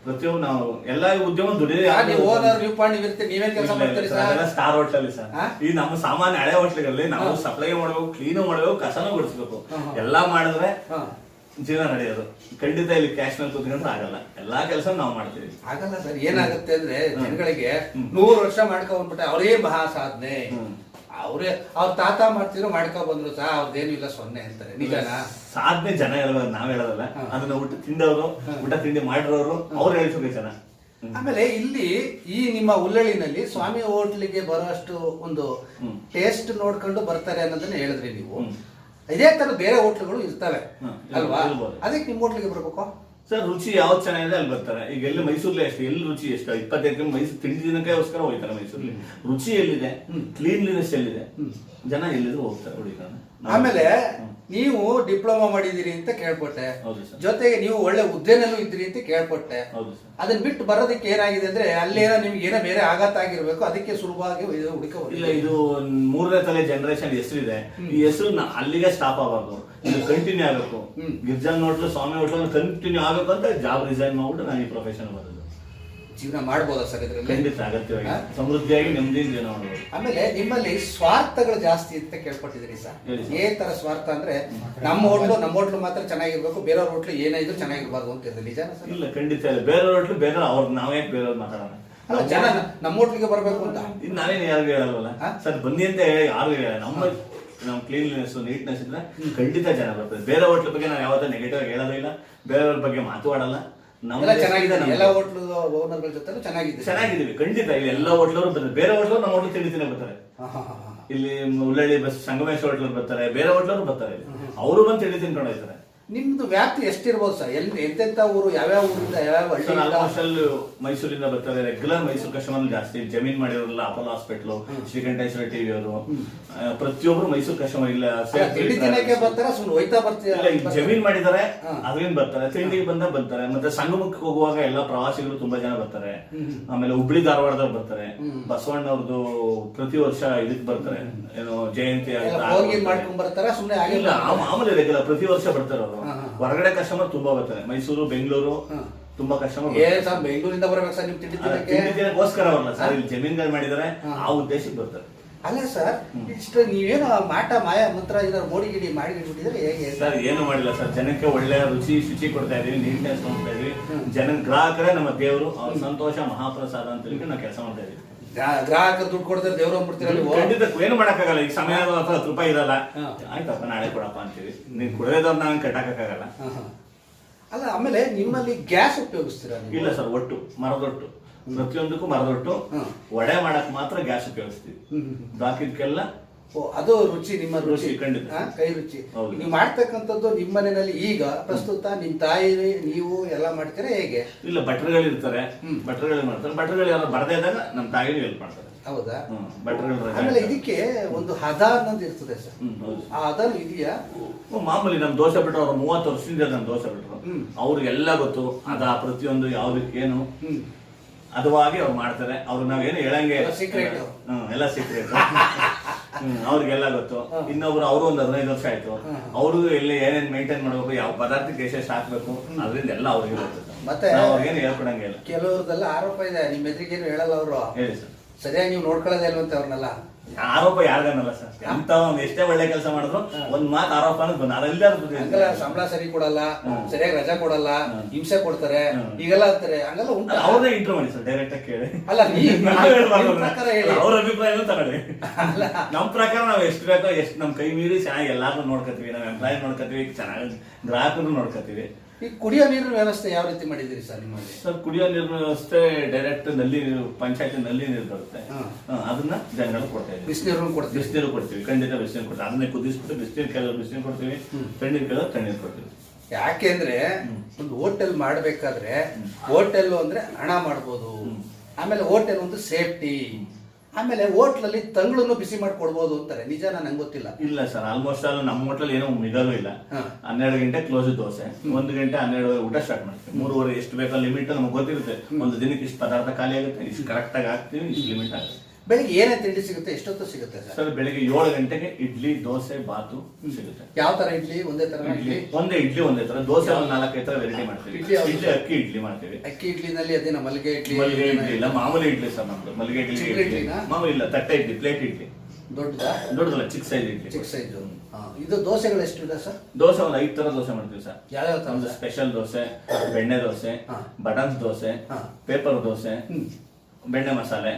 ಪ್ರತಿಯೊಂದು ನಾವು ಎಲ್ಲಾ ಉದ್ಯಮ ದುಡಿದ್ರೆ ನೀವು ಪಾಂಡ್ ನೀವೇನ್ ಕೆಲಸ ಮಾಡ್ತೀರಿ ಸರ್ ಸ್ಟಾರ್ ಹೋಟ್ಲಲ್ಲಿ ಸರ್. ಹಾ? ಈ ನಮ್ಮ ಸಾಮಾನ್ಯ ಹಳೆ ಹೋಟ್ಲಿಗಳಲ್ಲಿ ನಾವು ಸಪ್ಲೈ ಮಾಡ್ಬೇಕು ಕ್ಲೀನ್ ಮಾಡ್ಬೇಕು ಕಸನೂ ಗುಡಿಸ್ಬೇಕು. ಎಲ್ಲಾ ಮಾಡಿದ್ರೆ ಹಾ. ಜೀವನ ನಡೆಯೋದು. ಖಂಡಿತ ಇಲ್ಲಿ ಕ್ಯಾಶ್ ಮೇಲೆ ಕೂತ್ಕೊಂಡ್ರೆ ಆಗಲ್ಲ ಎಲ್ಲಾ ಕೆಲಸ ನಾವು ಮಾಡ್ತೀವಿ. ಆಗಲ್ಲ ಸರ್ ಏನಾಗುತ್ತೆ ಅಂದ್ರೆ ಜನಗಳಿಗೆ ನೂರು ವರ್ಷ ಮಾಡ್ಕೊಂಡ್ಬಿಟ್ಟೆ ಅವರೇ ಮಹಾ ಸಾಧನೆ. ಅವರೇ ಅವ್ರೇ ತಾತ ಮಾಡ್ತಿದ್ರು ಮಾಡ್ಕೊ ಬಂದ್ರು ಸಹ ಅವ್ರದ್ದೇನು ಇಲ್ಲ ಸೊನ್ನೆ ಅಂತಾರೆ. ನಿಜನಾ? ಸಾಧನೆ ಜನ ಹೇಳೋದು ನಾವ್ ಹೇಳೋದಲ್ಲ. ಅದನ್ನ ಊಟ ತಿಂದವರು ಊಟ ತಿಂಡಿ ಮಾಡಿರೋರು ಅವ್ರು ಹೇಳ್ಬೇಕು ಜನ. ಆಮೇಲೆ ಇಲ್ಲಿ ಈ ನಿಮ್ಮ ಉಲ್ಲಳಿನಲ್ಲಿ ಸ್ವಾಮಿ ಹೋಟ್ಲಿಗೆ ಬರುವಷ್ಟು ಒಂದು. ಟೇಸ್ಟ್ ನೋಡ್ಕೊಂಡು ಬರ್ತಾರೆ ಅನ್ನೋದನ್ನ ಹೇಳಿದ್ರಿ ನೀವು. ಇದೇ ತರ ಬೇರೆ ಹೋಟ್ಲುಗಳು ಇರ್ತವೆ. ಅಲ್ವಾ. ಅದಕ್ಕೆ ನಿಮ್ಮ ಹೋಟ್ಲಿಗೆ ಬರ್ಬೇಕು? ಸರ್ ರುಚಿ ಯಾವ್ದು ಚೆನ್ನಾಗಿದೆ ಅಲ್ಲಿ ಬರ್ತಾರೆ. ಈಗ ಎಲ್ಲಿ ಮೈಸೂರಲ್ಲಿ ಎಷ್ಟು ಎಲ್ಲಿ ರುಚಿ ಎಷ್ಟು? ಇಪ್ಪತ್ತೈದು ಮೈಸೂರು ತಿಂಡಿ ದಿನಕ್ಕೋಸ್ಕರ ಹೋಗ್ತಾರೆ ಮೈಸೂರಲ್ಲಿ. ರುಚಿ ಎಲ್ಲಿದೆ? ಕ್ಲೀನ್ಲಿನೆಸ್ ಎಲ್ಲಿದೆ? ಜನ ಎಲ್ಲಿದ್ರು ಹೋಗ್ತಾರೆ ಹುಡುಗರನ್ನ ಆಮೇಲೆ ನೀವು ಡಿಪ್ಲೊಮಾ ಮಾಡಿದಿರಿ ಅಂತ ಕೇಳ್ಪಟ್ಟೆ. ಹೌದು ಸರ್. ಜೊತೆಗೆ ನೀವು ಒಳ್ಳೆ ಹುದ್ದೆನಲ್ಲೂ ಇದ್ರಿ ಅಂತ ಕೇಳ್ಪಟ್ಟೆ. ಅದನ್ನ ಬಿಟ್ಟು ಬರೋದಕ್ಕೆ ಏನಾಗಿದೆ ಅಂದ್ರೆ ಅಲ್ಲೇನೋ ನಿಮ್ಗೆ ಏನೋ ಬೇರೆ ಆಘಾತ ಆಗಿರ್ಬೇಕು ಅದಕ್ಕೆ ಸುಲಭವಾಗಿ ಇದು ಇಲ್ಲ ಇದು ಮೂರನೇ ತಲೆ ಜನರೇಷನ್ ಹೆಸರಿದೆ ಈ ಹೆಸರು ಅಲ್ಲಿಗೆ ಸ್ಟಾಪ್ ಆಗಬಾರ್ದು. ಇದು ಕಂಟಿನ್ಯೂ ಆಗಬೇಕು. Girjan hotel Swami hotel continue ಆಗಬೇಕು ಅಂತ ಜಾಬ್ ರಿಸೈನ್ ಮಾಡ್ಬಿಟ್ಟು ನಾನು ಈ ಪ್ರೊಫೆಷನ್ ಬರೋದು ಜೀವನ ಮಾಡಬಹುದು ಸರ್ ಇದರಲ್ಲಿ? ಖಂಡಿತ ಅಗತ್ಯವಾಗಿ. ಹಾ? ಸಮೃದ್ಧಿಯಾಗಿ ನೆಮ್ಮದಿ ಜೀವನ ಮಾಡ್ಬೋದು. ಆಮೇಲೆ ನಿಮ್ಮಲ್ಲಿ ಸ್ವಾರ್ಥಗಳು ಜಾಸ್ತಿ ಅಂತ ಕೇಳ್ಕೊಟ್ಟಿದ್ರಿ ಸರ್. ಹೇಳಿ. ಏನ್ ತರ ಸ್ವಾರ್ಥ ಅಂದ್ರೆ ನಮ್ಮ ಹೋಟ್ಲು ನಮ್ಮ ಹೋಟ್ಲು ಮಾತ್ರ ಚೆನ್ನಾಗಿರ್ಬೇಕು ಬೇರೆಯವ್ರ ಹೋಟ್ಲು ಏನೇ ಇದ್ರು ಚೆನ್ನಾಗಿರ್ಬಾರ್ದು ಅಂತ ನಿಜಾನ ಸರ್? ಇಲ್ಲ ಖಂಡಿತ ಇಲ್ಲ. ಬೇರೆಯವ್ರ ಹೋಟ್ಲು ಬೇರೆ ಅವ್ರು ನಾವೇ ಬೇರೆ ಮಾತಾಡೋಣ? ಅಲ್ಲ ಜನ ನಮ್ಮ ಹೋಟ್ಲಿಗೆ ಬರ್ಬೇಕು ಅಂತ. ಇದು ನಾವೇನು ಯಾರಿಗೂ ಹೇಳಲ್ವಲ್ಲ? ಹಾ? ಸರ್ ಬನ್ನಿ ಅಂತ ಯಾರು ಹೇಳ ನಮ್ಮ ನಮ್ಮ ಕ್ಲೀನ್ಲಿನೆಸ್ ನೀಟ್ನೆಸ್ ಇದ್ರೆ ಖಂಡಿತ ಜನ ಬರ್ತದೆ. ಬೇರೆ ಹೋಟ್ಲ್ ಬಗ್ಗೆ ನಾವು ಯಾವತ್ತೂ ನೆಗೆಟಿವ್ ಆಗಿ ಹೇಳೋದಿಲ್ಲ ಬೇರೆಯವ್ರ ಬಗ್ಗೆ ಮಾತಾಡಲ್ಲ ಎಲ್ಲ ಚೆನ್ನಾಗಿದೆ ಎಲ್ಲ ಹೋಟ್ಲು ಓನರ್ಗಳ ಜೊತೆ ಚೆನ್ನಾಗಿದೆ. ಚೆನ್ನಾಗಿದ್ದೀವಿ ಖಂಡಿತ. ಇಲ್ಲಿ ಎಲ್ಲ ಹೋಟ್ಲವರು ಬರ್ತಾರೆ. ಬೇರೆ ಹೋಟ್ಲವರು ನಮ್ಮ ಹೋಟ್ಲು ತಿಂಡಿ ತಿನ್ನಕ್ ಬರ್ತಾರೆ. ಇಲ್ಲಿ ಉಳ್ಳಳ್ಳಿ ಬಸ್ ಸಂಗಮೇಶ್ ಹೋಟ್ಲವ್ರು ಬರ್ತಾರೆ. ಬೇರೆ ಹೋಟ್ಲವ್ರು ಬರ್ತಾರೆ. ಅವರು ಬಂದು ತಿಂಡಿ ತಿನ್ಕೊಂಡು ಹೋಗ್ತಾರೆ. ನಿಮ್ದು ವ್ಯಾಪ್ತಿ ಎಷ್ಟಿರ್ಬೋದು ಸರ್? ಎಲ್ಲಿ ಎಂತೆಂತ ಊರು ಯಾವ್ಯಾವ ಊರಿಂದ ಯಾವ್ಯಾವ ಸರ್ ಹಳ್ಳಿಯಿಂದ? ಆಲ್ಮೋಸ್ಟ್ ಅಲ್ಲಿ ಮೈಸೂರಿಂದ ಬರ್ತಾರೆ. ರೆಗ್ಯುಲರ್ ಮೈಸೂರು ಕಸ್ಟಮರ್ ಜಾಸ್ತಿ. ಜಮೀನ್ ಮಾಡಿರೋಲ್ಲ ಅಪೋಲೋ ಹಾಸ್ಪಿಟ್ಲು ಶ್ರೀಕಂಠೇಶ್ವರ ಟಿವಿ ಅವರು. ಪ್ರತಿಯೊಬ್ರು ಮೈಸೂರು ಕಸ್ಟಮರ್ ಇಲ್ಲ. ತಿಂಡಿ ತಿನ್ನಕ್ಕೆ ಬರ್ತಾರ? ಸುಮ್ಮನೆ ಹೋಯ್ತಾ ಇಲ್ಲ ಈಗ ಬರ್ತೀರಾ ಜಮೀನ್ ಮಾಡಿದ್ದಾರೆ. ಅದ್ರಿಂದ ಬರ್ತಾರೆ. ತಿಂಡಿಗೆ ಬಂದ ಬರ್ತಾರೆ. ಮತ್ತೆ ಸಂಗಮಕ್ಕೆ ಹೋಗುವಾಗ ಎಲ್ಲ ಪ್ರವಾಸಿಗರು ತುಂಬಾ ಜನ ಬರ್ತಾರೆ. ಆಮೇಲೆ ಹುಬ್ಳಿ ಧಾರವಾಡದವ್ರು ಬರ್ತಾರೆ. ಬಸವಣ್ಣವ್ರದ್ದು ಪ್ರತಿ ವರ್ಷ ಇದಕ್ ಬರ್ತಾರೆ. ಏನು ಜಯಂತಿ ಎಲ್ಲ ಹೋಗಿ. ಮಾಡ್ಕೊಂಡ್ ಬರ್ತಾರ? ಸುಮ್ಮನೆ ಆಗಿಲ್ಲ. ಇಲ್ಲ ಆ- ಮಾಮೂಲಿ ರೆಗ್ಯುಲರ್ ಪ್ರತಿ ವರ್ಷ ಬರ್ತಾರೆ ಅವರು. ಹೊರಗಡೆ ಕಸ್ಟಮರ್ ತುಂಬಾ ಬರ್ತಾರೆ ಮೈಸೂರು ಬೆಂಗಳೂರು ತುಂಬಾ ಕಸ್ಟಮರ್ ಏ ಸರ್ ಬೆಂಗಳೂರಿಂದ ಬರ್ಬೇಕು ಸರ್ ನೀವು ತಿಂಡಿ ತಿನ್ನಕ್ಕೆ? ತಿಂಡಿಗೋಸ್ಕರ ಅವರಲ್ಲ ಸರ್ ಇಲ್ಲಿ ಜಮೀನ್ಗಳು ಮಾಡಿದ್ದಾರೆ ಆ ಉದ್ದೇಶಕ್ಕೆ ಬರ್ತಾರೆ. ಅಲ್ಲ ಸರ್ ಇಷ್ಟು ನೀವೇನು ಮಾಟ ಮಾಯ ಮಂತ್ರ ಏನಾದ್ರು ಮೋಡಿ ಗಿಡಿ ಮಾಡಿ ಬಿಟ್ಟಿದ್ರೆ ಹೇಗೆ ಸರ್ ಏನು ಮಾಡಿಲ್ಲ ಸರ್. ಜನಕ್ಕೆ ಒಳ್ಳೆ ರುಚಿ ಶುಚಿ ಕೊಡ್ತಾ ಇದೀವಿ ನೀಟ್ನೆಸ್ ನೋಡ್ತಾ ಇದೀವಿ. ಜನ ಗ್ರಾಹಕರೇ ನಮ್ಮ ದೇವರು. ಅವ್ರ ಸಂತೋಷ ಮಹಾಪ್ರಸಾದ ಅಂತ ಹೇಳಿ ನಾವು ಕೆಲಸ ಮಾಡ್ತಾ ಇದೀವಿ ಗ್ರಾಹಕ ದುಡ್ಡು ಕೊಡ್ತಾರೆ ದೇವ್ರ ಬಿಡ್ತೀರಲ್ಲ ನೀವು ಖಂಡಿತ ಏನು ಮಾಡಕ್ಕಾಗಲ್ಲ ಈಗ ಸಮಯ ಹತ್ತು ಹತ್ತು ರೂಪಾಯಿ ಇರಲ್ಲ. ಆಯ್ತಪ್ಪ ನಾಳೆ ಕೊಡಪ್ಪ ಅಂತೀವಿ. ನೀವು ಕುಡಿಯೋದವ್ರು ನಾನು ಕಟ್ಟಕ್ಕಾಗಲ್ಲ. ಅಲ್ಲ ಆಮೇಲೆ ನಿಮ್ಮಲ್ಲಿ ಗ್ಯಾಸ್ ಉಪಯೋಗಿಸ್ತೀರಾ ನೀವು? ಇಲ್ಲ ಸರ್ ಒಟ್ಟು ಮರದೊಟ್ಟು. ಪ್ರತಿಯೊಂದಕ್ಕೂ ಮರದೊಟ್ಟು. ಒಡೆ ವಡೆ ಮಾಡಕ್ ಮಾತ್ರ ಗ್ಯಾಸ್ ಉಪಯೋಗಿಸ್ತೀವಿ. ಹ್ಮ್, ಹ್ಮ್, ಹ್ಮ್. ಬಾಕಿದ್ಕೆಲ್ಲ ಓ, ಅದು ರುಚಿ ನಿಮ್ಮ ರುಚಿ ಕೈ ರುಚಿ. ನೀವು ಮಾಡ್ತಕ್ಕಂಥದ್ದು ನಿಮ್ಮ ಮನೆಯಲ್ಲಿ ಈಗ ಪ್ರಸ್ತುತ ನಿಮ್ ತಾಯಿ ನೀವು ಎಲ್ಲ ಮಾಡ್ತೀರಾ ಹೇಗೆ? ಇಲ್ಲ ಭಟ್ರುಗಳು ಇರ್ತಾರೆ. ಭಟ್ರುಗಳು ಮಾಡ್ತಾರೆ. ಭಟ್ರುಗಳು ಯಾರು ಬರದೇ ಇದ್ದಾಗ ನಮ್ಮ ತಾಯಿನೂ ಹೆಲ್ಪ್ ಮಾಡ್ತಾರೆ. ಹೌದಾ? ಆಮೇಲೆ ಇದಕ್ಕೆ ಒಂದು ಹದ ಅನ್ನೋದು ಇರ್ತದೆ ಸರ್. ಆ ಹದ ಇದೆಯಾ? ಮಾಮೂಲಿ ನಮ್ಮ ದೋಸೆ ಬಿಟ್ಟು ಅವ್ರು ಮೂವತ್ತು ವರ್ಷದಿಂದ ನಮ್ಮ ದೋಸೆ ಬಿಟ್ಟರು. ಅವ್ರಿಗೆಲ್ಲ ಗೊತ್ತು. ಅದ ಪ್ರತಿಯೊಂದು ಯಾವ್ದಕ್ಕೆ ಏನು ಹ್ಮ್. ಅದವಾಗಿ ಅವ್ರು ಮಾಡ್ತಾರೆ. ಅವ್ರು ನಾವೇನು ಹೇಳಂಗೆ. ಹ್ಮ್ ಎಲ್ಲ ಸೀಕ್ರೆಟ್ ಹ್ಮ್ ಅವ್ರಿಗೆಲ್ಲ ಗೊತ್ತು. ಇನ್ನೊಬ್ರು ಅವರು ಒಂದು ಹದಿನೈದು ವರ್ಷ ಆಯ್ತು. ಅವರು ಇಲ್ಲಿ ಎಲ್ಲಿ ಏನೇನ್ ಮೇಂಟೈನ್ ಮಾಡ್ಬೇಕು ಯಾವ ಪದಾರ್ಥಕ್ಕೆ ಎಷ್ಟೆಷ್ಟು ಹಾಕ್ಬೇಕು ಅದರಿಂದ ಎಲ್ಲ ಅವ್ರಿಗೆ ಗೊತ್ತು. ಮತ್ತೆ- ಅವ್ರಿಗೇನು ಹೇಳ್ಕೊಡಂಗಿಲ್ಲ ಕೆಲವ್ರದ್ದೆಲ್ಲ ಆರೋಪ ಇದೆ. ನಿಮ್ಮ ಎದುರಿಗೇನು ಹೇಳಲ್ಲ ಅವರು. ಹೇಳಿ ಸರ್. ಸರಿಯಾಗಿ ನೀವು ನೋಡ್ಕೊಳ್ಳೋದೇ ಇಲ್ವಂತೆ ಅವ್ರನ್ನೆಲ್ಲ? ಆರೋಪ ಯಾರ್ಗನ್ನಲ್ಲ ಸರ್. ಅಂತ ಒಂದ್ ಎಷ್ಟೇ ಒಳ್ಳೆ ಕೆಲಸ ಮಾಡಿದ್ರು ಒಂದ್ ಮಾತು ಆರೋಪ ಅನ್ನೋದು ಬಂದ ಸಂಬಳ ಸರಿ ಕೊಡಲ್ಲ. ಸರಿಯಾಗಿ ರಜಾ ಕೊಡಲ್ಲ. ಹಿಂಸೆ ಕೊಡ್ತಾರೆ. ಈಗೆಲ್ಲ ಅಂತಾರೆ. ಹಂಗೆಲ್ಲ ಉಂಟು? ಅವ್ರನ್ನೇ ಇಂಟ್ರೂ ಮಾಡಿ ಸರ್ ಡೈರೆಕ್ಟ್ ಆಗಿ ಕೇಳಿ. ಅಲ್ಲ ನಿಮ್ ಅವ್ರ ಅಭಿಪ್ರಾಯನೂ ತಗೊಳ್ಳಿ. ಅಲ್ಲ. ನಮ್ ಪ್ರಕಾರ ನಾವ್ ಎಷ್ಟ್ ಬೇಕೋ ಎಷ್ಟ್ ನಮ್ ಕೈ ಮೀರಿ ಚೆನ್ನಾಗಿ ಎಲ್ಲಾರು ನೋಡ್ಕತ್ತೀವಿ ನಾವ್ ಎಂಪ್ಲಾಯ್ ನೋಡ್ಕೊತೀವಿ ಚೆನ್ನಾಗಿ ಗ್ರಾಹಕರು ನೋಡ್ಕೊತೀವಿ ಈ ಕುಡಿಯೋ ನೀರಿನ ವ್ಯವಸ್ಥೆ ಯಾವ ರೀತಿ ಮಾಡಿದಿರಿ ಸರ್ ನಿಮ್ಮಲ್ಲಿ? ಸರ್ ಕುಡಿಯೋ ನೀರಿನ ವ್ಯವಸ್ಥೆ ಡೈರೆಕ್ಟ್ನಲ್ಲಿ ನೀರು ಪಂಚಾಯತಿ ನಲ್ಲಿ ನೀರು ಬರುತ್ತೆ. ಹಾ, ಅದನ್ನ ಜನಗಳು ಕೊಡ್ತಾ ಇದ್ದೀವಿ ಬಿಸಿನೀರನ್ನು ಕೊಡ್ತೀವಿ. ಬಿಸಿನೀರು ಕೊಡ್ತೀವಿ ಖಂಡಿತ ಬಿಸಿನೀರು ಕೊಡ್ತೀವಿ. ಅದನ್ನೇ ಕುದಿಸ್ಬಿಟ್ಟು ಬಿಸಿನೀರು ಕೆಲವರು ಬಿಸಿನೀರು ಕೊಡ್ತೀವಿ. ತಣ್ಣೀರು ಕೆಲವರು ತಣ್ಣೀರು ಕೊಡ್ತೀವಿ. ಯಾಕೆಂದ್ರೆ ಒಂದು ಹೋಟೆಲ್ ಮಾಡಬೇಕಾದ್ರೆ ಹೋಟೆಲ್ ಅಂದ್ರೆ ಹಣ ಮಾಡ್ಬೋದು. ಆಮೇಲೆ ಹೋಟೆಲ್ ಒಂದು ಸೇಫ್ಟಿ. ಆಮೇಲೆ ಹೋಟ್ಲಲ್ಲಿ ತಂಗಳನ್ನು ಬಿಸಿ ಮಾಡ್ಕೊಡ್ಬೋದು ಅಂತಾರೆ. ನಿಜ ನಂಗೆ ಗೊತ್ತಿಲ್ಲ. ಇಲ್ಲ ಸರ್ ಆಲ್ಮೋಸ್ಟ್ ಆಲ್ ನಮ್ಮ ಹೋಟ್ಲಲ್ಲಿ ಏನೋ ಇದೂ ಇಲ್ಲ. ಹನ್ನೆರಡು ಗಂಟೆ ಕ್ಲೋಸ್ ದೋಸೆ ಒಂದು ಗಂಟೆ ಹನ್ನೆರಡು ಊಟ ಸ್ಟಾರ್ಟ್ ಮಾಡ್ತೀವಿ. ಮೂರುವರೆ ಎಷ್ಟು ಬೇಕೋ ಲಿಮಿಟ್ ನಮ್ಗೆ ಗೊತ್ತಿರುತ್ತೆ. ಒಂದು ದಿನಕ್ಕೆ ಇಷ್ಟು ಪದಾರ್ಥ ಖಾಲಿ ಆಗುತ್ತೆ ಇಷ್ಟು ಕರೆಕ್ಟಾಗಿ ಹಾಕ್ತೀವಿ ಇಷ್ಟು ಲಿಮಿಟ್ ಆಗುತ್ತೆ. ಬೆಳಿಗ್ಗೆ ಏನೇ ತಿಂಡಿ ಸಿಗುತ್ತೆ? ಎಷ್ಟೊತ್ತು ಸಿಗುತ್ತೆ ಸರ್? ಸರ್ ಬೆಳಿಗ್ಗೆ ಏಳು ಗಂಟೆಗೆ ಇಡ್ಲಿ ದೋಸೆ ಬಾತು ಸಿಗುತ್ತೆ. ಯಾವ ತರ ಇಡ್ಲಿ? ಒಂದೇ ತರ ಇಡ್ಲಿ? ಒಂದೇ ಇಡ್ಲಿ ಒಂದೇ ತರ. ದೋಸೆ ಒಂದು ನಾಲ್ಕೈದು ತರ ವೆರೈಟಿ ಮಾಡ್ತೀವಿ. ಇಡ್ಲಿ ಯಾವ್ದು? ಇಡ್ಲಿ ಅಕ್ಕಿ ಇಡ್ಲಿ ಮಾಡ್ತೀವಿ. ಅಕ್ಕಿ ಇಡ್ಲಿನಲ್ಲಿ ಅದೇನ ಮಲ್ಲಿಗೆ ಇಡ್ಲಿ? ಮಲ್ಲಿಗೆ ಇಡ್ಲಿ ಇಲ್ಲ ಮಾಮೂಲಿ ಇಡ್ಲಿ ಸರ್ ನಮ್ದು. ಮಲ್ಲಿಗೆ ಇಡ್ಲಿ ಚಿಕ್ಕ ಇಡ್ಲಿ. ಇಡ್ಲಿನಾ? ಮಾಮೂಲಿ ಇಲ್ಲ ತಟ್ಟೆ ಇಡ್ಲಿ ಪ್ಲೇಟ್ ಇಡ್ಲಿ. ದೊಡ್ಡದಾ? ದೊಡ್ಡದಲ್ಲ ಚಿಕ್ಕ ಸೈಜ್ ಇಡ್ಲಿ. ಚಿಕ್ಕ ಸೈಜು ಇದು ದೋಸೆಗಳು ಎಷ್ಟು ಇದೆ ಸರ್? ದೋಸೆ ಒಂದು ಐದು ತರ ದೋಸೆ ಮಾಡ್ತೀವಿ ಸರ್. ಯಾವ್ಯಾವ ತರ? ಒಂದು ಸ್ಪೆಷಲ್ ದೋಸೆ ಬೆಣ್ಣೆ ದೋಸೆ ಹಾ. ಬಟನ್ಸ್ ದೋಸೆ ಹಾ. ಪೇಪರ್ ದೋಸೆ ಹ್ಮ್. ಬೆಣ್ಣೆ ಮಸಾಲೆ.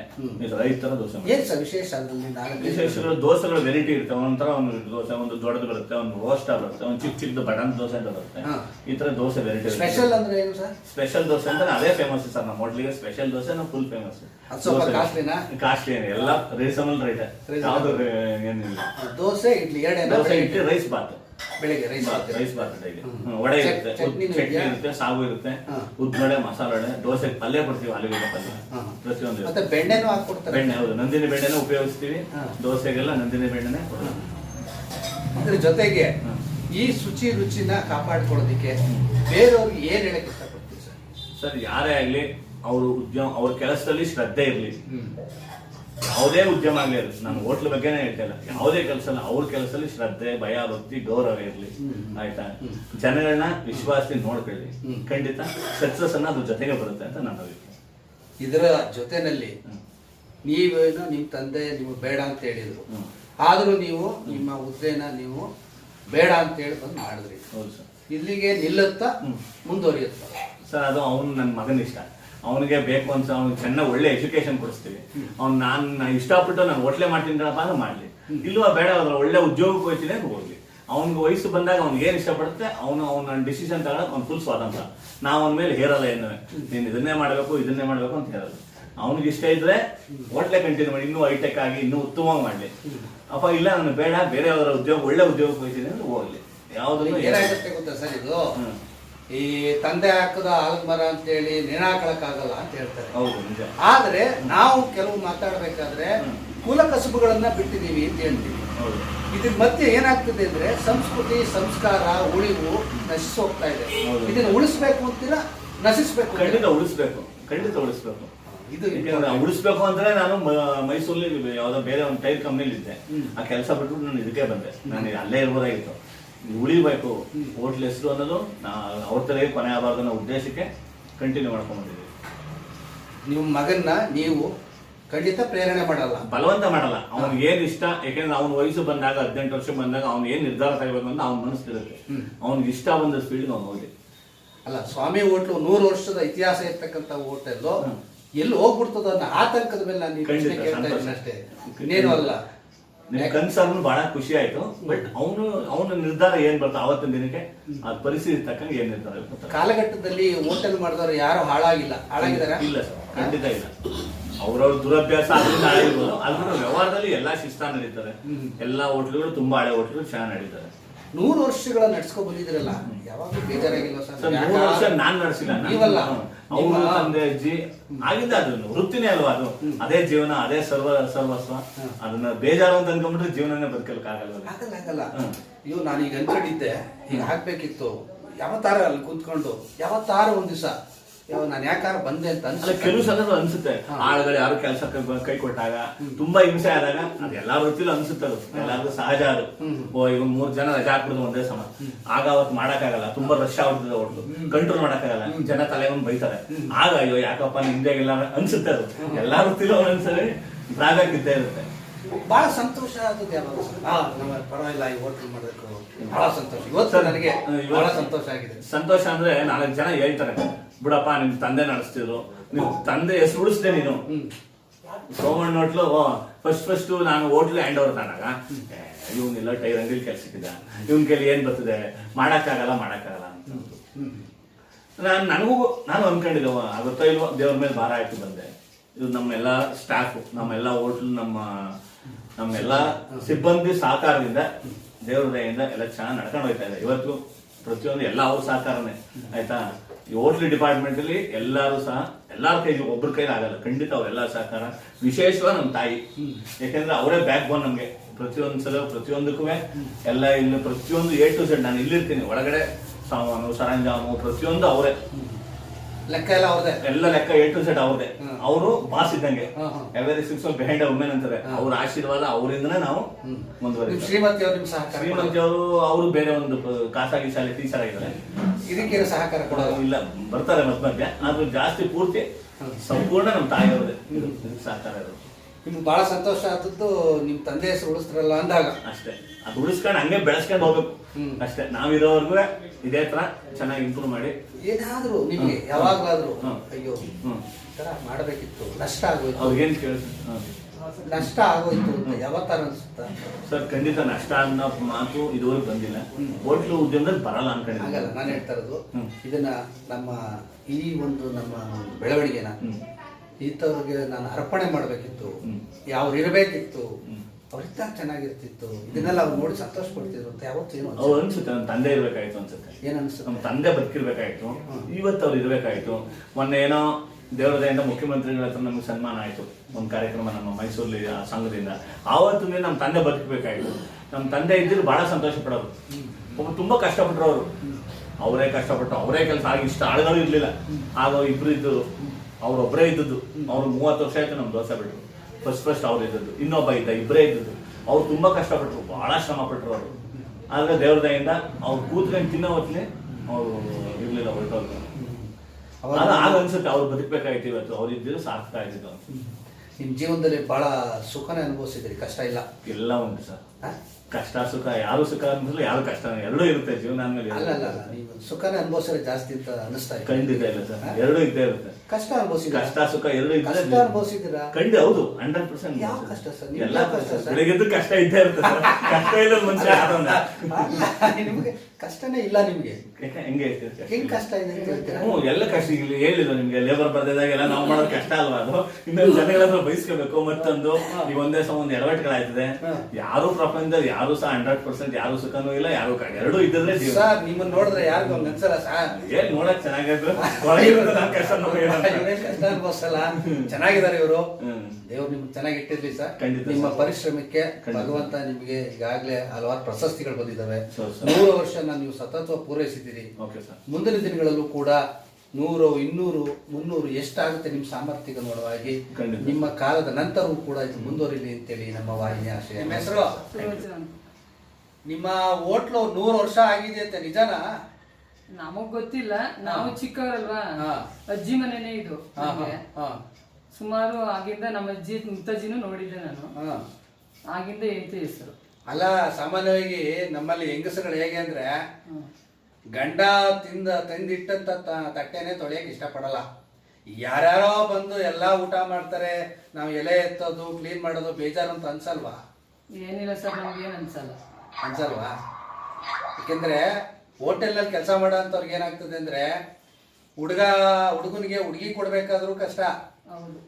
ಇದು ಐದು ತರ ದೋಸೆ. ಏನ್ ಸರ್ ವಿಶೇಷ ಅದ್ರಲ್ಲಿ ನಾಲ್ಕು ವಿಶೇಷಗಳು ದೋಸೆಗಳು ವೆರೈಟಿ ಇರ್ತವೆ ಒಂಥರ ಒಂದು ದೋಸೆ ಒಂದು ದೊಡ್ಡದು ಬರುತ್ತೆ ಒಂದು ರೋಸ್ಟ್ ಬರುತ್ತೆ ಒಂದು ಚಿಕ್ಕ ಚಿಕ್ಕದು ಬಟನ್ ದೋಸೆ ಅಂತ ಬರುತ್ತೆ. ಈ ತರ ದೋಸೆ ವೆರೈಟಿ ಸ್ಪೆಷಲ್ ಅಂದ್ರೆ ಏನು ಸರ್ ಸ್ಪೆಷಲ್ ದೋಸೆ ಅಂದ್ರೆ ಅದೇ ಫೇಮಸ್ ಸರ್ ನಮ್ಮ ಹೋಟ್ಲಿಗೆ ಸ್ಪೆಷಲ್ ದೋಸೆ ನಾವು ಫುಲ್ ಫೇಮಸ್? ಕಾಸ್ಟ್ಲಿ ಏನು ಎಲ್ಲ ರೀಸನಬಲ್ ರೇಟ್. ಯಾವ್ದು ಏನಿಲ್ಲ ದೋಸೆ ಇಡ್ಲಿ ಎರಡೇ ದೋಸೆ ಇಟ್ಟು ರೈಸ್ ಬಾತ್ ಬೆಳಿಗ್ಗೆ rice rice bath daily. Vada ಇರುತ್ತೆ ಚಟ್ನಿ? ಇರುತ್ತೆ ಸಾಗು ಇರುತ್ತೆ. ಉದ್ವಡೆ ಮಸಾಲೆ ವಡೆ ದೋಸೆ ಪಲ್ಯ ಕೊಡ್ತೀವಿ ಆಲೂಗಡ್ಡೆ ಪಲ್ಯ ಪ್ರತಿಯೊಂದು ಮತ್ತೆ. ಬೆಣ್ಣೆನೂ ಹಾಕೊಡ್ತಾರೆ ಬೆಣ್ಣೆ ಹೌದು ನಂದಿನಿ ಬೆಣ್ಣೆನ ಉಪಯೋಗಿಸ್ತೀವಿ. ದೋಸೆಗೆಲ್ಲ ನಂದಿನಿ ಬೆಣ್ಣೆನೆ ಕೊಡೋದು. ಅದ್ರ ಜೊತೆಗೆ ಈ ಶುಚಿ ರುಚಿನ ಕಾಪಾಡ್ಕೊಳ್ಳೋದಕ್ಕೆ ಬೇರೆಯವ್ರಿಗೆ ಏನ್ ಹೇಳಕ್ಕೆ ಇಷ್ಟಪಡ್ತೀವಿ ಸರ್ ಸರ್ ಯಾರೇ ಆಗ್ಲಿ ಅವರು ಉದ್ಯಮ ಅವ್ರ ಕೆಲಸದಲ್ಲಿ ಶ್ರದ್ಧೆ ಇರ್ಲಿ ಯಾವುದೇ ಉದ್ಯಮ ಆಗಲಿ ಅದು. ನಾನು ಹೋಟ್ಲ್ ಬಗ್ಗೆನೇ ಹೇಳ್ತಾ ಇಲ್ಲ. ಯಾವುದೇ ಕೆಲಸ ಅವ್ರ ಕೆಲಸದಲ್ಲಿ ಶ್ರದ್ಧೆ ಭಯ ಭಕ್ತಿ ಗೌರವ ಇರಲಿ. ಆಯ್ತಾ? ಜನಗಳನ್ನ ವಿಶ್ವಾಸದಿಂದ ನೋಡ್ಕೊಳ್ಳಿ. ಖಂಡಿತ ಸಕ್ಸಸ್ ಅನ್ನ ಅದ್ರ ಜೊತೆಗೆ ಬರುತ್ತೆ ಅಂತ ನನ್ನ ಅಭಿಪ್ರಾಯ. ಇದರ ಜೊತೆನಲ್ಲಿ. ನೀವೇನು ನಿಮ್ಮ ತಂದೆ ನೀವು ಬೇಡ ಅಂತ ಹೇಳಿದ್ರು. ಆದರೂ ನೀವು ನಿಮ್ಮ ಹುದ್ದೆನ ನೀವು ಬೇಡ ಅಂತ ಹೇಳಿ ಬಂದು ಮಾಡಿದ್ರಿ. ಹೌದು ಸರ್. ಇಲ್ಲಿಗೆ ನಿಲ್ಲುತ್ತಾ ಮುಂದುವರಿಯುತ್ತ ಮುಂದುವರಿಯುತ್ತಾ? ಸರ್ ಅದು ಅವ್ನು ನನ್ನ ಮಗನ ಇಷ್ಟ ಅವನಿಗೆ ಬೇಕು ಅಂತ ಅವ್ನಿಗೆ ಚೆನ್ನಾಗಿ ಒಳ್ಳೆ ಎಜುಕೇಶನ್ ಕೊಡಿಸ್ತೀವಿ. ಅವ್ನು ನಾನು ಇಷ್ಟಪಟ್ಟು ನಾನು ಹೋಟ್ಲೆ ಮಾಡ್ತೀನಿ ಕಣಪ್ಪ ಅಂದ್ರೆ ಮಾಡ್ಲಿ. ಇಲ್ವಾ ಬೇಡ ಅದ್ರ ಒಳ್ಳೆ ಉದ್ಯೋಗಕ್ಕೆ ಹೋಗ್ತೀನಿ ಅಂತ ಹೋಗ್ಲಿ. ಅವ್ನಿಗೆ ವಯಸ್ಸು ಬಂದಾಗ ಅವ್ನಿಗೆ ಏನು ಇಷ್ಟಪಡುತ್ತೆ? ಅವನು ಅವ್ನ ಡಿಸಿಷನ್ ತಗೊಳಕ್ ಅವ್ನು ಫುಲ್ ಸ್ವಾತಂತ್ರ್ಯ ನಾವು ಅವನ ಮೇಲೆ ಹೇರಲ್ಲ ಏನು ನೀನು ಇದನ್ನೇ ಮಾಡಬೇಕು ಇದನ್ನೇ ಮಾಡಬೇಕು ಅಂತ ಹೇಳೋದು ಅವ್ನಿಗೆ ಇಷ್ಟ ಇದ್ರೆ ಹೋಟ್ಲೆ ಕಂಟಿನ್ಯೂ ಮಾಡಿ ಇನ್ನೂ ಹೈಟೆಕ್ ಆಗಿ ಇನ್ನೂ ಉತ್ತಮವಾಗಿ ಮಾಡಲಿ. ಅಪ್ಪ ಇಲ್ಲ ನಾನು ಬೇಡ ಬೇರೆ ಯಾವ್ದಾರ ಉದ್ಯೋಗ ಒಳ್ಳೆ ಉದ್ಯೋಗಕ್ಕೆ ಹೋಗ್ತೀನಿ ಅಂದ್ರೆ ಹೋಗ್ಲಿ. ಯಾವುದನ್ನು ಏನಾಗುತ್ತೆ ಗೊತ್ತಾ ಸರ್ ಇದು. ಈ ತಂದೆ ಹಾಕದ ಆಲಮರ ಅಂತೇಳಿ ನೇಣ ಹಾಕಳಕ್ಕಾಗಲ್ಲ ಅಂತ ಹೇಳ್ತಾರೆ. ಹೌದು ನಿಜ. ಆದ್ರೆ ನಾವು ಕೆಲವು ಮಾತಾಡಬೇಕಾದ್ರೆ. ಕುಲ ಕಸುಬುಗಳನ್ನ ಬಿಟ್ಟಿದೀವಿ ಅಂತ ಹೇಳ್ತೀವಿ. ಹೌದು. ಇದ್ರ ಮಧ್ಯೆ ಏನಾಗ್ತದೆ ಅಂದ್ರೆ ಸಂಸ್ಕೃತಿ ಸಂಸ್ಕಾರ ಉಳಿವು ನಶಿಸಿ ಹೋಗ್ತಾ ಇದೆ. ಹೌದು. ಇದನ್ನ ಉಳಿಸ್ಬೇಕು ಅಂತೀರಾ? ನಶಿಸ್ಬೇಕು ಖಂಡಿತ ಉಳಿಸ್ಬೇಕು. ಖಂಡಿತ ಉಳಿಸ್ಬೇಕು. ಇದು ಉಳಿಸ್ಬೇಕು ಅಂದ್ರೆ ನಾನು ಮೈಸೂರಲ್ಲಿ ಯಾವ್ದೋ ಬೇರೆ ಒಂದು ಟೈರ್ ಕಂಪ್ನಿಲಿ ಇದ್ದೆ ಆ ಕೆಲಸ ಬಿಟ್ಟು ನಾನು ಇದಕ್ಕೆ ಬಂದೆ. ನಾನು ಅಲ್ಲೇ ಇರ್ಬೋದಾಗಿತ್ತು. ಉಳಿಬೇಕು. ಹೋಟ್ಲ್ ಹೆಸರು ಅನ್ನೋದು ನಾ ಅವ್ರ ತರ ಕೊನೆ ಆಗಬಾರ್ದು ಅನ್ನೋ ಉದ್ದೇಶಕ್ಕೆ ಕಂಟಿನ್ಯೂ ಮಾಡ್ಕೊಂಡ್ಬಂದಿದ್ದೀವಿ. ನಿಮ್ಮ ಮಗನ್ನ ನೀವು ಖಂಡಿತ ಪ್ರೇರಣೆ ಮಾಡಲ್ಲ. ಬಲವಂತ ಮಾಡಲ್ಲ. ಅವ್ನಿಗೆ ಏನು ಇಷ್ಟ ಯಾಕೆಂದ್ರೆ ಅವ್ನ ವಯಸ್ಸು ಬಂದಾಗ ಹದಿನೆಂಟು ವರ್ಷ ಬಂದಾಗ ಅವ್ನು ಏನು ನಿರ್ಧಾರ ತಗೋಬೇಕು ಅಂತ ಅವ್ನ ಮನಸ್ಸಿರುತ್ತೆ ಅವ್ನಿಗೆ ಇಷ್ಟ ಬಂದ ಸ್ಪೀಡ್ ಅವ್ನು ಹೋಗಿ ಅಲ್ಲ ಸ್ವಾಮಿ ಹೋಟ್ಲು ನೂರು ವರ್ಷದ ಇತಿಹಾಸ ಇರ್ತಕ್ಕಂಥ ಹೋಟೆಲ್ ಎಲ್ಲಿ ಹೋಗ್ಬಿಡ್ತದ ಅನ್ನೋ ಆತಂಕದ ಮೇಲೆ ನಾನು ಅಷ್ಟೇ. ಇನ್ನೇನು ಅಲ್ಲ. ನಿಮ್ ಕನ್ಸರ್ನು ಬಹಳ ಖುಷಿ ಆಯ್ತು. ಬಟ್ ಅವನು ಅವನ ನಿರ್ಧಾರ ಏನ್ ಬರ್ತಾ ಅವತ್ತಿನ ದಿನಕ್ಕೆ? ಆ ಪರಿಸ್ಥಿತಿ ತಕ್ಕಂಗೆ ಏನ್ ನಿರ್ಧಾರ ಇರ್ತಾರೆ ಕಾಲಘಟ್ಟದಲ್ಲಿ ಹೋಟೆಲ್ ಮಾಡಿದವರು ಯಾರು ಹಾಳಾಗಿಲ್ಲ. ಹಾಳಾಗಿದ್ದಾರೆ? ಇಲ್ಲ ಸರ್ ಖಂಡಿತ ಇಲ್ಲ. ಅವ್ರವ್ರ ದುರಭ್ಯಾಸ ಅದರಿಂದ ಆಗಿರ್ಬೋದು ಅದ್ರ ವ್ಯವಹಾರದಲ್ಲಿ ಎಲ್ಲಾ ಶಿಸ್ತ ನಡೀತಾರೆ. ಎಲ್ಲಾ ಹೋಟ್ಲುಗಳು ತುಂಬಾ ಹಳೆ ಹೋಟ್ಲುಗಳು ಚೆನ್ನಾಗಿ ನಡೀತಾರೆ. ನೂರು ವರ್ಷಗಳ ನಡ್ಸ್ಕೊ ಬಂದಿದ್ರಲ್ಲ ಯಾವಾಗಲೂ ಬೇಜಾರಾಗಿಲ್ಲ ಸರ್? ಮೂರು ವರ್ಷ ನಾನ್ ನಡೆಸಿಲ್ಲ ನೀವಲ್ಲ. ಅವರು ತಂದೆ ಅಜ್ಜಿ ಆಗಿದ್ದ ಅದು ವೃತ್ತಿನೇ ಅಲ್ವಾ ಅದು? ಅದೇ ಜೀವನ ಅದೇ ಸರ್ವ ಸರ್ವಸ್ವ. ಅದನ್ನ ಬೇಜಾರು ಅಂತ ಅನ್ಕೊಂಡ್ಬಿಟ್ರೆ ಜೀವನನೇ ಬದುಕಲ್ಕಾಗಲ್ಲ ಆಗಲ್ಲ ಆಗಲ್ಲ. ಅಯ್ಯೋ ನಾನು ಈಗ ಅನ್ಕೊಂಡಿದ್ದೆ ಈಗ ಹಾಕ್ಬೇಕಿತ್ತು ಯಾವತ್ತಾರ ಅಲ್ಲಿ ಕೂತ್ಕೊಂಡು ಯಾವತ್ತಾರ ಒಂದ್ ದಿವಸ ನಾನು ಯಾಕಾರ ಬಂದೆ ಅಂತ ಅಲ್ಲ ಕೆಲವು ಸಲ ಅನ್ಸುತ್ತೆ. ಆಳುಗಳು ಯಾರು ಕೆಲಸ ಕೈ ಕೊಟ್ಟಾಗ ತುಂಬಾ ಹಿಂಸೆ ಆದಾಗ ಅದು ಎಲ್ಲಾ ವೃತ್ತಿಲೂ ಅನ್ಸುತ್ತೆ ಅದು. ಎಲ್ಲಾರ್ಗು ಸಹಜ ಅದು. ಓ ಇವ್ ಮೂರ್ ಜನ ರಜಾ ಹಾಕ್ಬಿಡುದು ಒಂದೇ ಸಮ. ಆಗ ಅವತ್ತು ಮಾಡಕ್ಕಾಗಲ್ಲ. ತುಂಬಾ ರಶ್ ಆಗ್ಬಿಡ್ತದೆ ಅವ್ರದ್ದು ಕಂಟ್ರೋಲ್ ಮಾಡಕ್ಕಾಗಲ್ಲ. ಜನ ತಲೆ ಒಂದು ಬೈತಾರೆ ಆಗ ಅಯ್ಯೋ ಯಾಕಪ್ಪ ನಿಮ್ದಾಗಿಲ್ಲ ಅನ್ಸುತ್ತೆ ಅದು. ಎಲ್ಲಾ ವೃತ್ತಿಲೂ ಒಂದೊಂದ್ಸರಿ ಡ್ರಾಬ್ಯಾಕ್ ಇದ್ದೇ ಇರುತ್ತೆ. ಬಹಳ ಸಂತೋಷ ಆಗುತ್ತೆ ಯಾವಾಗ ನಮ್ಮ ಪರವಾಗಿಲ್ಲ ಈ ಹೋಟೆಲ್ ಮಾಡಬೇಕು. ಬಹಳ ಸಂತೋಷ. ಇವತ್ತು ನನಗೆ ಬಹಳ ಸಂತೋಷ ಆಗಿದೆ. ಸಂತೋಷ ಅಂದ್ರೆ ನಾಲ್ಕು ಜನ ಹೇಳ್ತಾರೆ. ಬಿಡಪ್ಪ ನಿಮ್ ತಂದೆ ನಡೆಸ್ತಿದ್ರು. ನಿಮ್ ತಂದೆ ಹೆಸರು ಉಳಿಸ್ದೆ ನೀನು. ಸೋಮಣ್ಣ ಹೋಟ್ಲು ಫಸ್ಟ್ ಫಸ್ಟ್ ನಾನು ಹೋಟ್ಲು ಹ್ಯಾಂಡ್ ಓವರ್ ತಾನಾಗ. ಇವನಿಲ್ಲ ಟೈರ್ ಅಂಗಡಿ ಕೆಲ್ಸಕ್ಕಿದ್ದ ಇವನ್ ಕೈಲಿ ಏನ್ ಬರ್ತದೆ? ಮಾಡಕ್ಕಾಗಲ್ಲ ಮಾಡಕ್ಕಾಗಲ್ಲ ಅಂತ. ನಾನು ನನಗೂ ನಾನು ಅನ್ಕೊಂಡಿದ್ದೆ "ವ, ಇಲ್ವ ದೇವ್ರ ಮೇಲೆ ಭಾರ ಆಯ್ತು ಬಂದೆ. ಇದು ನಮ್ಮೆಲ್ಲ ಸ್ಟಾಫ್ ನಮ್ಮೆಲ್ಲ ಹೋಟ್ಲ್ ನಮ್ಮ ನಮ್ಮೆಲ್ಲ ಸಿಬ್ಬಂದಿ ಸಹಕಾರದಿಂದ ದೇವ್ರ ದಯಿಂದ ಎಲ್ಲ ಚೆನ್ನಾಗಿ ನಡ್ಕೊಂಡು ಹೋಗ್ತಾ ಇದೆ. ಇವತ್ತು ಪ್ರತಿಯೊಂದು ಎಲ್ಲ ಅವ್ರ ಸಹಕಾರನೇ. ಆಯ್ತಾ? ಈ ಓಟ್ಲಿ ಡಿಪಾರ್ಟ್ಮೆಂಟ್ ಅಲ್ಲಿ ಎಲ್ಲರೂ ಸಹ ಎಲ್ಲಾರ ಕೈ ಒಬ್ರ ಕೈಲಿ ಆಗಲ್ಲ. ಖಂಡಿತ ಅವ್ರೆಲ್ಲ ಸಹಕಾರ. ವಿಶೇಷವಾಗಿ ನಮ್ಮ ತಾಯಿ. ಯಾಕಂದ್ರೆ ಅವರೇ ಬ್ಯಾಕ್ ಬೋನ್ ನಮ್ಗೆ. ಪ್ರತಿಯೊಂದು ಸಲ ಪ್ರತಿಯೊಂದಕ್ಕೂ ಎಲ್ಲ ಇಲ್ಲಿ ಪ್ರತಿಯೊಂದು ಎ ಟು ಸೆಡ್ ನಾನು ಇಲ್ಲಿರ್ತೀನಿ. ಒಳಗಡೆ ಸಾಮಾನು ಸರಂಜಾಮು ಪ್ರತಿಯೊಂದು ಅವರೇ. ಲೆಕ್ಕ ಎಲ್ಲ ಅವ್ರದೇ. ಎಲ್ಲ ಲೆಕ್ಕ ಎ ಟು ಸೆಡ್ ಅವ್ರದೇ. ಅವರು ಬಾಸ್ ಇದ್ದಂಗೆ. ಎವರಿ ಸಿಕ್ಸ್ ಬಿಹೈಂಡ್ ವುಮೆನ್ ಅಂತಾರೆ. ಅವ್ರ ಆಶೀರ್ವಾದ ಅವರಿಂದನೇ ನಾವು ಮುಂದುವರೆ ಶ್ರೀಮತಿ ಅವರು ಶ್ರೀಮತಿ ಅವರು ಅವರು ಬೇರೆ ಒಂದು ಖಾಸಗಿ ಶಾಲೆ ಟೀಚರ್ ಆಗಿದ್ದಾರೆ. ಇದಕ್ಕೇನು ಸಹಕಾರ ಕೊಡೋದು? ಇಲ್ಲ ಬರ್ತಾರೆ ಮಧ್ಯ ಮಧ್ಯ ಆದ್ರೂ ಜಾಸ್ತಿ ಪೂರ್ತಿ ಸಂಪೂರ್ಣ ನಮ್ಮ ತಾಯಿಯವ್ರದೇ ಇದು ಸಹಕಾರ ಇರೋದು. ನಿಮ್ಗೆ ಬಹಳ ಸಂತೋಷ ಆದದ್ದು ನಿಮ್ಮ ತಂದೆ ಹೆಸರು ಉಳಿಸ್ತಾರಲ್ಲ ಅಂದಾಗ. ಅಷ್ಟೇ. ಅದು ಉಳಿಸ್ಕೊಂಡು ಹಂಗೆ ಬೆಳೆಸ್ಕೊಂಡು ಹೋಗ್ಬೇಕು. ಅಷ್ಟೇ. ನಾವಿರೋವರೆಗೂ ಇದೇ ತರ ಚೆನ್ನಾಗಿ ಇಂಪ್ರೂವ್ ಮಾಡಿ. ಏನಾದರೂ ನಿಮಗೆ ಯಾವಾಗಲಾದರೂ. ಅಯ್ಯೋ ಹ್ಮ್. ಈ ತರ ಮಾಡಬೇಕಿತ್ತು ನಷ್ಟ ಆಗೋಯ್ತು. ಅವ್ರಿಗೇನು ಕೇಳಿಸ್ ನಷ್ಟ ಆಗೋಯ್ತು ಅಂತ ಯಾವತ್ತಾರ ಅನ್ಸುತ್ತಾ? ಸರ್ ಖಂಡಿತ ನಷ್ಟ ಅನ್ನೋ ಮಾತು ಇದುವರೆಗೆ ಬಂದಿಲ್ಲ. ಹೋಟ್ಲು ಉದ್ಯಮದಲ್ಲಿ ಬರಲ್ಲ ಆಗಲ್ಲ ಹಾಗಲ್ಲ ನಾನು ಹೇಳ್ತಾ ಇರೋದು. ಇದನ್ನ ನಮ್ಮ ಈ ಒಂದು ನಮ್ಮ ಬೆಳವಣಿಗೆನ ಈತವ್ರಿಗೆ ಇಂಥವ್ರಿಗೆ ನಾನು ಅರ್ಪಣೆ ಮಾಡಬೇಕಿತ್ತು. ಯಾವ್ರು ಇರಬೇಕಿತ್ತು. ಅವ್ರಿಂದ ಚೆನ್ನಾಗಿರ್ತಿತ್ತು. ಇದನ್ನೆಲ್ಲ ಅವ್ರು ನೋಡಿ ಸಂತೋಷ ಪಡ್ತಿದ್ರು ಅಂತ ಯಾವತ್ತು ಏನು ಅವ್ರು. ಅನ್ಸುತ್ತೆ ನನ್ನ ತಂದೆ ಇರ್ಬೇಕಾಯ್ತು ಅನ್ಸುತ್ತೆ. ಏನ್ ಅನ್ಸುತ್ತೆ? ನಮ್ಮ ತಂದೆ ಬದುಕಿರ್ಬೇಕಾಯ್ತು. ಇವತ್ತು ಅವ್ರು ಇರ್ಬೇಕಾಯ್ತು. ಮೊನ್ನೆ ಏನೋ ದೇವರದಯಿಂದ ಮುಖ್ಯಮಂತ್ರಿಗಳ ಹತ್ರ ನಮ್ಗೆ ಸನ್ಮಾನ ಆಯ್ತು. ಒಂದು ಕಾರ್ಯಕ್ರಮ ನಮ್ಮ ಮೈಸೂರಲ್ಲಿ ಆ ಸಂಘದಿಂದ. ಆವತ್ತು ನಮ್ಮ ತಂದೆ ಬದುಕಬೇಕಾಯ್ತು. ನಮ್ಮ ತಂದೆ ಇದ್ದಿದ್ದು ಬಹಳ ಸಂತೋಷ ಪಡೋರು ಒಬ್ಬ ತುಂಬ ಕಷ್ಟಪಟ್ಟರು ಅವರು ಅವರೇ ಕಷ್ಟಪಟ್ಟು ಅವರೇ ಕೆಲಸ. ಆಗ ಇಷ್ಟ ಆಳುಗಳು ಇರಲಿಲ್ಲ. ಆಗ ಇಬ್ಬರು ಇದ್ದರು. ಅವರೊಬ್ಬರೇ ಇದ್ದದ್ದು. ಅವ್ರು ಮೂವತ್ತು ವರ್ಷ ಆಯಿತು ನಮ್ಮ ದೋಸೆ ಬಿಟ್ಟರು ಫಸ್ಟ್ ಫಸ್ಟ್ ಅವ್ರು ಇದ್ದದ್ದು. ಇನ್ನೊಬ್ಬ ಇದ್ದ ಇಬ್ಬರೇ ಇದ್ದದ್ದು. ಅವ್ರು ತುಂಬ ಕಷ್ಟಪಟ್ಟರು ಭಾಳ ಶ್ರಮ ಪಟ್ಟರು ಅವರು. ಆದರೆ ದೇವ್ರ ದಯಿಂದ ಅವ್ರು ಕೂತ್ಕೊಂಡು ತಿನ್ನೋ ಹೊತ್ತಲೇ ಅವರು ಇರಲಿಲ್ಲ ಹೊರಟೋದ್ರು. ಆಗ ಅನ್ಸುತ್ತೆ ಅವ್ರು ಬದುಕಬೇಕಾಯ್ತು ಇವತ್ತು. ಅವ್ರು ಇದ್ದಿದ್ದು ಸಾಕ್ತಾ ಆಗಿದ್ದು ಅಂತ. ನಿಮ್ ಜೀವನದಲ್ಲಿ ಬಹಳ ಸುಖನೇ ಅನುಭವಿಸಿದ್ರಿ ಕಷ್ಟ ಇಲ್ಲ? ಎಲ್ಲ ಉಂಟು ಸರ್. ಹ? ಕಷ್ಟ ಸುಖ ಯಾರು ಸುಖ ಅಂದ್ರೆ ಯಾರು ಕಷ್ಟ ಎರಡೂ ಇರುತ್ತೆ ಜೀವನ ಅಂದ್ಮೇಲೆ ಅಲ್ಲ ಅಲ್ಲ ಅಲ್ಲ ನೀವು ಸುಖನೇ ಅನುಭವಿಸಿದ್ರೆ ಜಾಸ್ತಿ ಅಂತ ಅನಿಸ್ತಾ ಇದೆ ಖಂಡಿತ ಇಲ್ಲ ಸರ್. ಎರಡೂ ಇದ್ದೇ ಇರುತ್ತೆ. ಕಷ್ಟ ಅನುಭವಿಸಿದ ಕಷ್ಟ ಸುಖ ಎರಡೂ ಕಷ್ಟ ಅನುಭವಿಸಿದ್ರ ಖಂಡಿತ ಹೌದು ಹಂಡ್ರೆಡ್ ಪರ್ಸೆಂಟ್ ಯಾವ ಕಷ್ಟ ಸರ್? ಎಲ್ಲ ಕಷ್ಟ ಸರ್? ಬೆಳಿಗ್ಗೆದ್ದು ಕಷ್ಟ ಇದ್ದೇ ಇರುತ್ತೆ ಸರ್. ಕಷ್ಟ ಇಲ್ಲ ಮನುಷ್ಯ ನಿಮ್ಗೆ ಕಷ್ಟನೇ ಇಲ್ಲ ನಿಮ್ಗೆ. ಹೆಂಗೆ ಹೆಂಗ್ ಕಷ್ಟ ಇದೆ ಅಂತ ಹೇಳ್ತೀರಾ? ಹ್ಞೂ ಎಲ್ಲ ಕಷ್ಟ ಇಲ್ಲಿ ಹೇಳಿಲ್ಲ ನಿಮ್ಗೆ. ಲೇಬರ್ ಬರ್ದಿದಾಗ ಎಲ್ಲ ನಾವು ಮಾಡೋದು ಕಷ್ಟ ಅಲ್ವಾ ಅದು? ಇನ್ನೊಂದು ಜನಗಳನ್ನ ಹತ್ರ ಬಯಸ್ಕೋಬೇಕು ಮತ್ತೊಂದು ಈಗ ಒಂದೇ ಸಮ ಒಂದು ಎರವಟ್ಗಳಾಯ್ತದೆ. ಯಾರು ಪ್ರಪಂಚದಲ್ಲಿ ಯಾರು ಸಹ ಹಂಡ್ರೆಡ್ ಪರ್ಸೆಂಟ್ ಯಾರು ಸುಖನೂ ಇಲ್ಲ ಯಾರು ಎರಡು ಇದ್ದಿದ್ರೆ ಸರ್ ನಿಮ್ಮನ್ನ ನೋಡಿದ್ರೆ ಯಾರಿಗೂ ಹಂಗ ಅನ್ಸಲ್ಲ ಸರ್. ಏನ್ ನೋಡಕ್ ಚೆನ್ನಾಗಿದ್ರು ಕಷ್ಟ ಅನ್ಭವಿಸಲ್ಲ. ಚೆನ್ನಾಗಿದ್ದಾರೆ ಇವರು. ದೇವ್ರು ನಿಮ್ಗೆ ಚೆನ್ನಾಗಿಟ್ಟಿರ್ಲಿ ಸರ್. ಖಂಡಿತ ನಿಮ್ಮ ಪರಿಶ್ರಮಕ್ಕೆ. ಭಗವಂತ ನಿಮಗೆ ಈಗಾಗಲೇ ಹಲವಾರು ಪ್ರಶಸ್ತಿಗಳು ಬಂದಿದ್ದಾವೆ. Sir, sir. ನೂರು ವರ್ಷ ನೀವು ಸತತ ಪೂರೈಸಿದ್ದೀರಿ. Okay sir. ಮುಂದಿನ ದಿನಗಳಲ್ಲೂ ಕೂಡ ನೂರು ಇನ್ನೂರು ಮುನ್ನೂರು ಎಷ್ಟಾಗುತ್ತೆ ನಿಮ್ಮ ಸಾಮರ್ಥ್ಯಕ್ಕೆ ನೋಡುವಾಗಿ. ನಿಮ್ಮ ಕಾಲದ ನಂತರವೂ ಕೂಡ ಇದು ಮುಂದುವರಿಲಿ ಅಂತೇಳಿ ನಮ್ಮ ವಾಹಿನಿ ಆಶಯ. ಹೆಸರು ನಿಮ್ಮ ಹೋಟ್ಲು ನೂರು ವರ್ಷ ಆಗಿದೆ ಅಂತ ನಿಜನಾ? ನಮಗ್ ಗೊತ್ತಿಲ್ಲ. ನಾವು ಚಿಕ್ಕವರಲ್ವಾ. ಅಜ್ಜಿ ಮನೆನೇ ಇದು ನಮ್ಗೆ. ಸುಮಾರು ಆಗಿಂದ ನಮ್ಮ ಅಜ್ಜಿ ಮುತ್ತಜ್ಜಿನೂ ನೋಡಿದ್ದೆ ನಾನು. ಹಾ. ಆಗಿಂದ ಎಂತ ಹೆಸರು. ಅಲ್ಲ ಸಾಮಾನ್ಯವಾಗಿ ನಮ್ಮಲ್ಲಿ ಹೆಂಗಸರುಗಳು ಹೇಗೆ ಅಂದ್ರೆ ಗಂಡ ತಿಂದ ತಂದಿಟ್ಟಂತ ತ- ತಟ್ಟೆನೆ ತೊಳೆಯಕ್ಕೆ ಇಷ್ಟಪಡಲ್ಲ. ಯಾರ್ಯಾರೋ ಬಂದು ಎಲ್ಲ ಊಟ ಮಾಡ್ತಾರೆ ನಾವು ಎಲೆ ಎತ್ತೋದು ಕ್ಲೀನ್ ಮಾಡೋದು ಬೇಜಾರು ಅಂತ ಅನ್ಸಲ್ವಾ? ಏನಿಲ್ಲ ಸರ್ ನಮ್ಗೆ ಏನ್ ಅನ್ಸಲ್ಲ. ಅನ್ಸಲ್ವಾ? ಯಾಕೆಂದ್ರೆ ಹೋಟೆಲ್ನಲ್ಲಿ ಕೆಲಸ ಮಾಡೋ ಅಂಥವ್ರಿಗೆ ಏನಾಗ್ತದೆ ಅಂದ್ರೆ ಹುಡುಗ ಹುಡುಗನಿಗೆ ಹುಡುಗಿ ಕೊಡ್ಬೇಕಾದ್ರು ಕಷ್ಟ.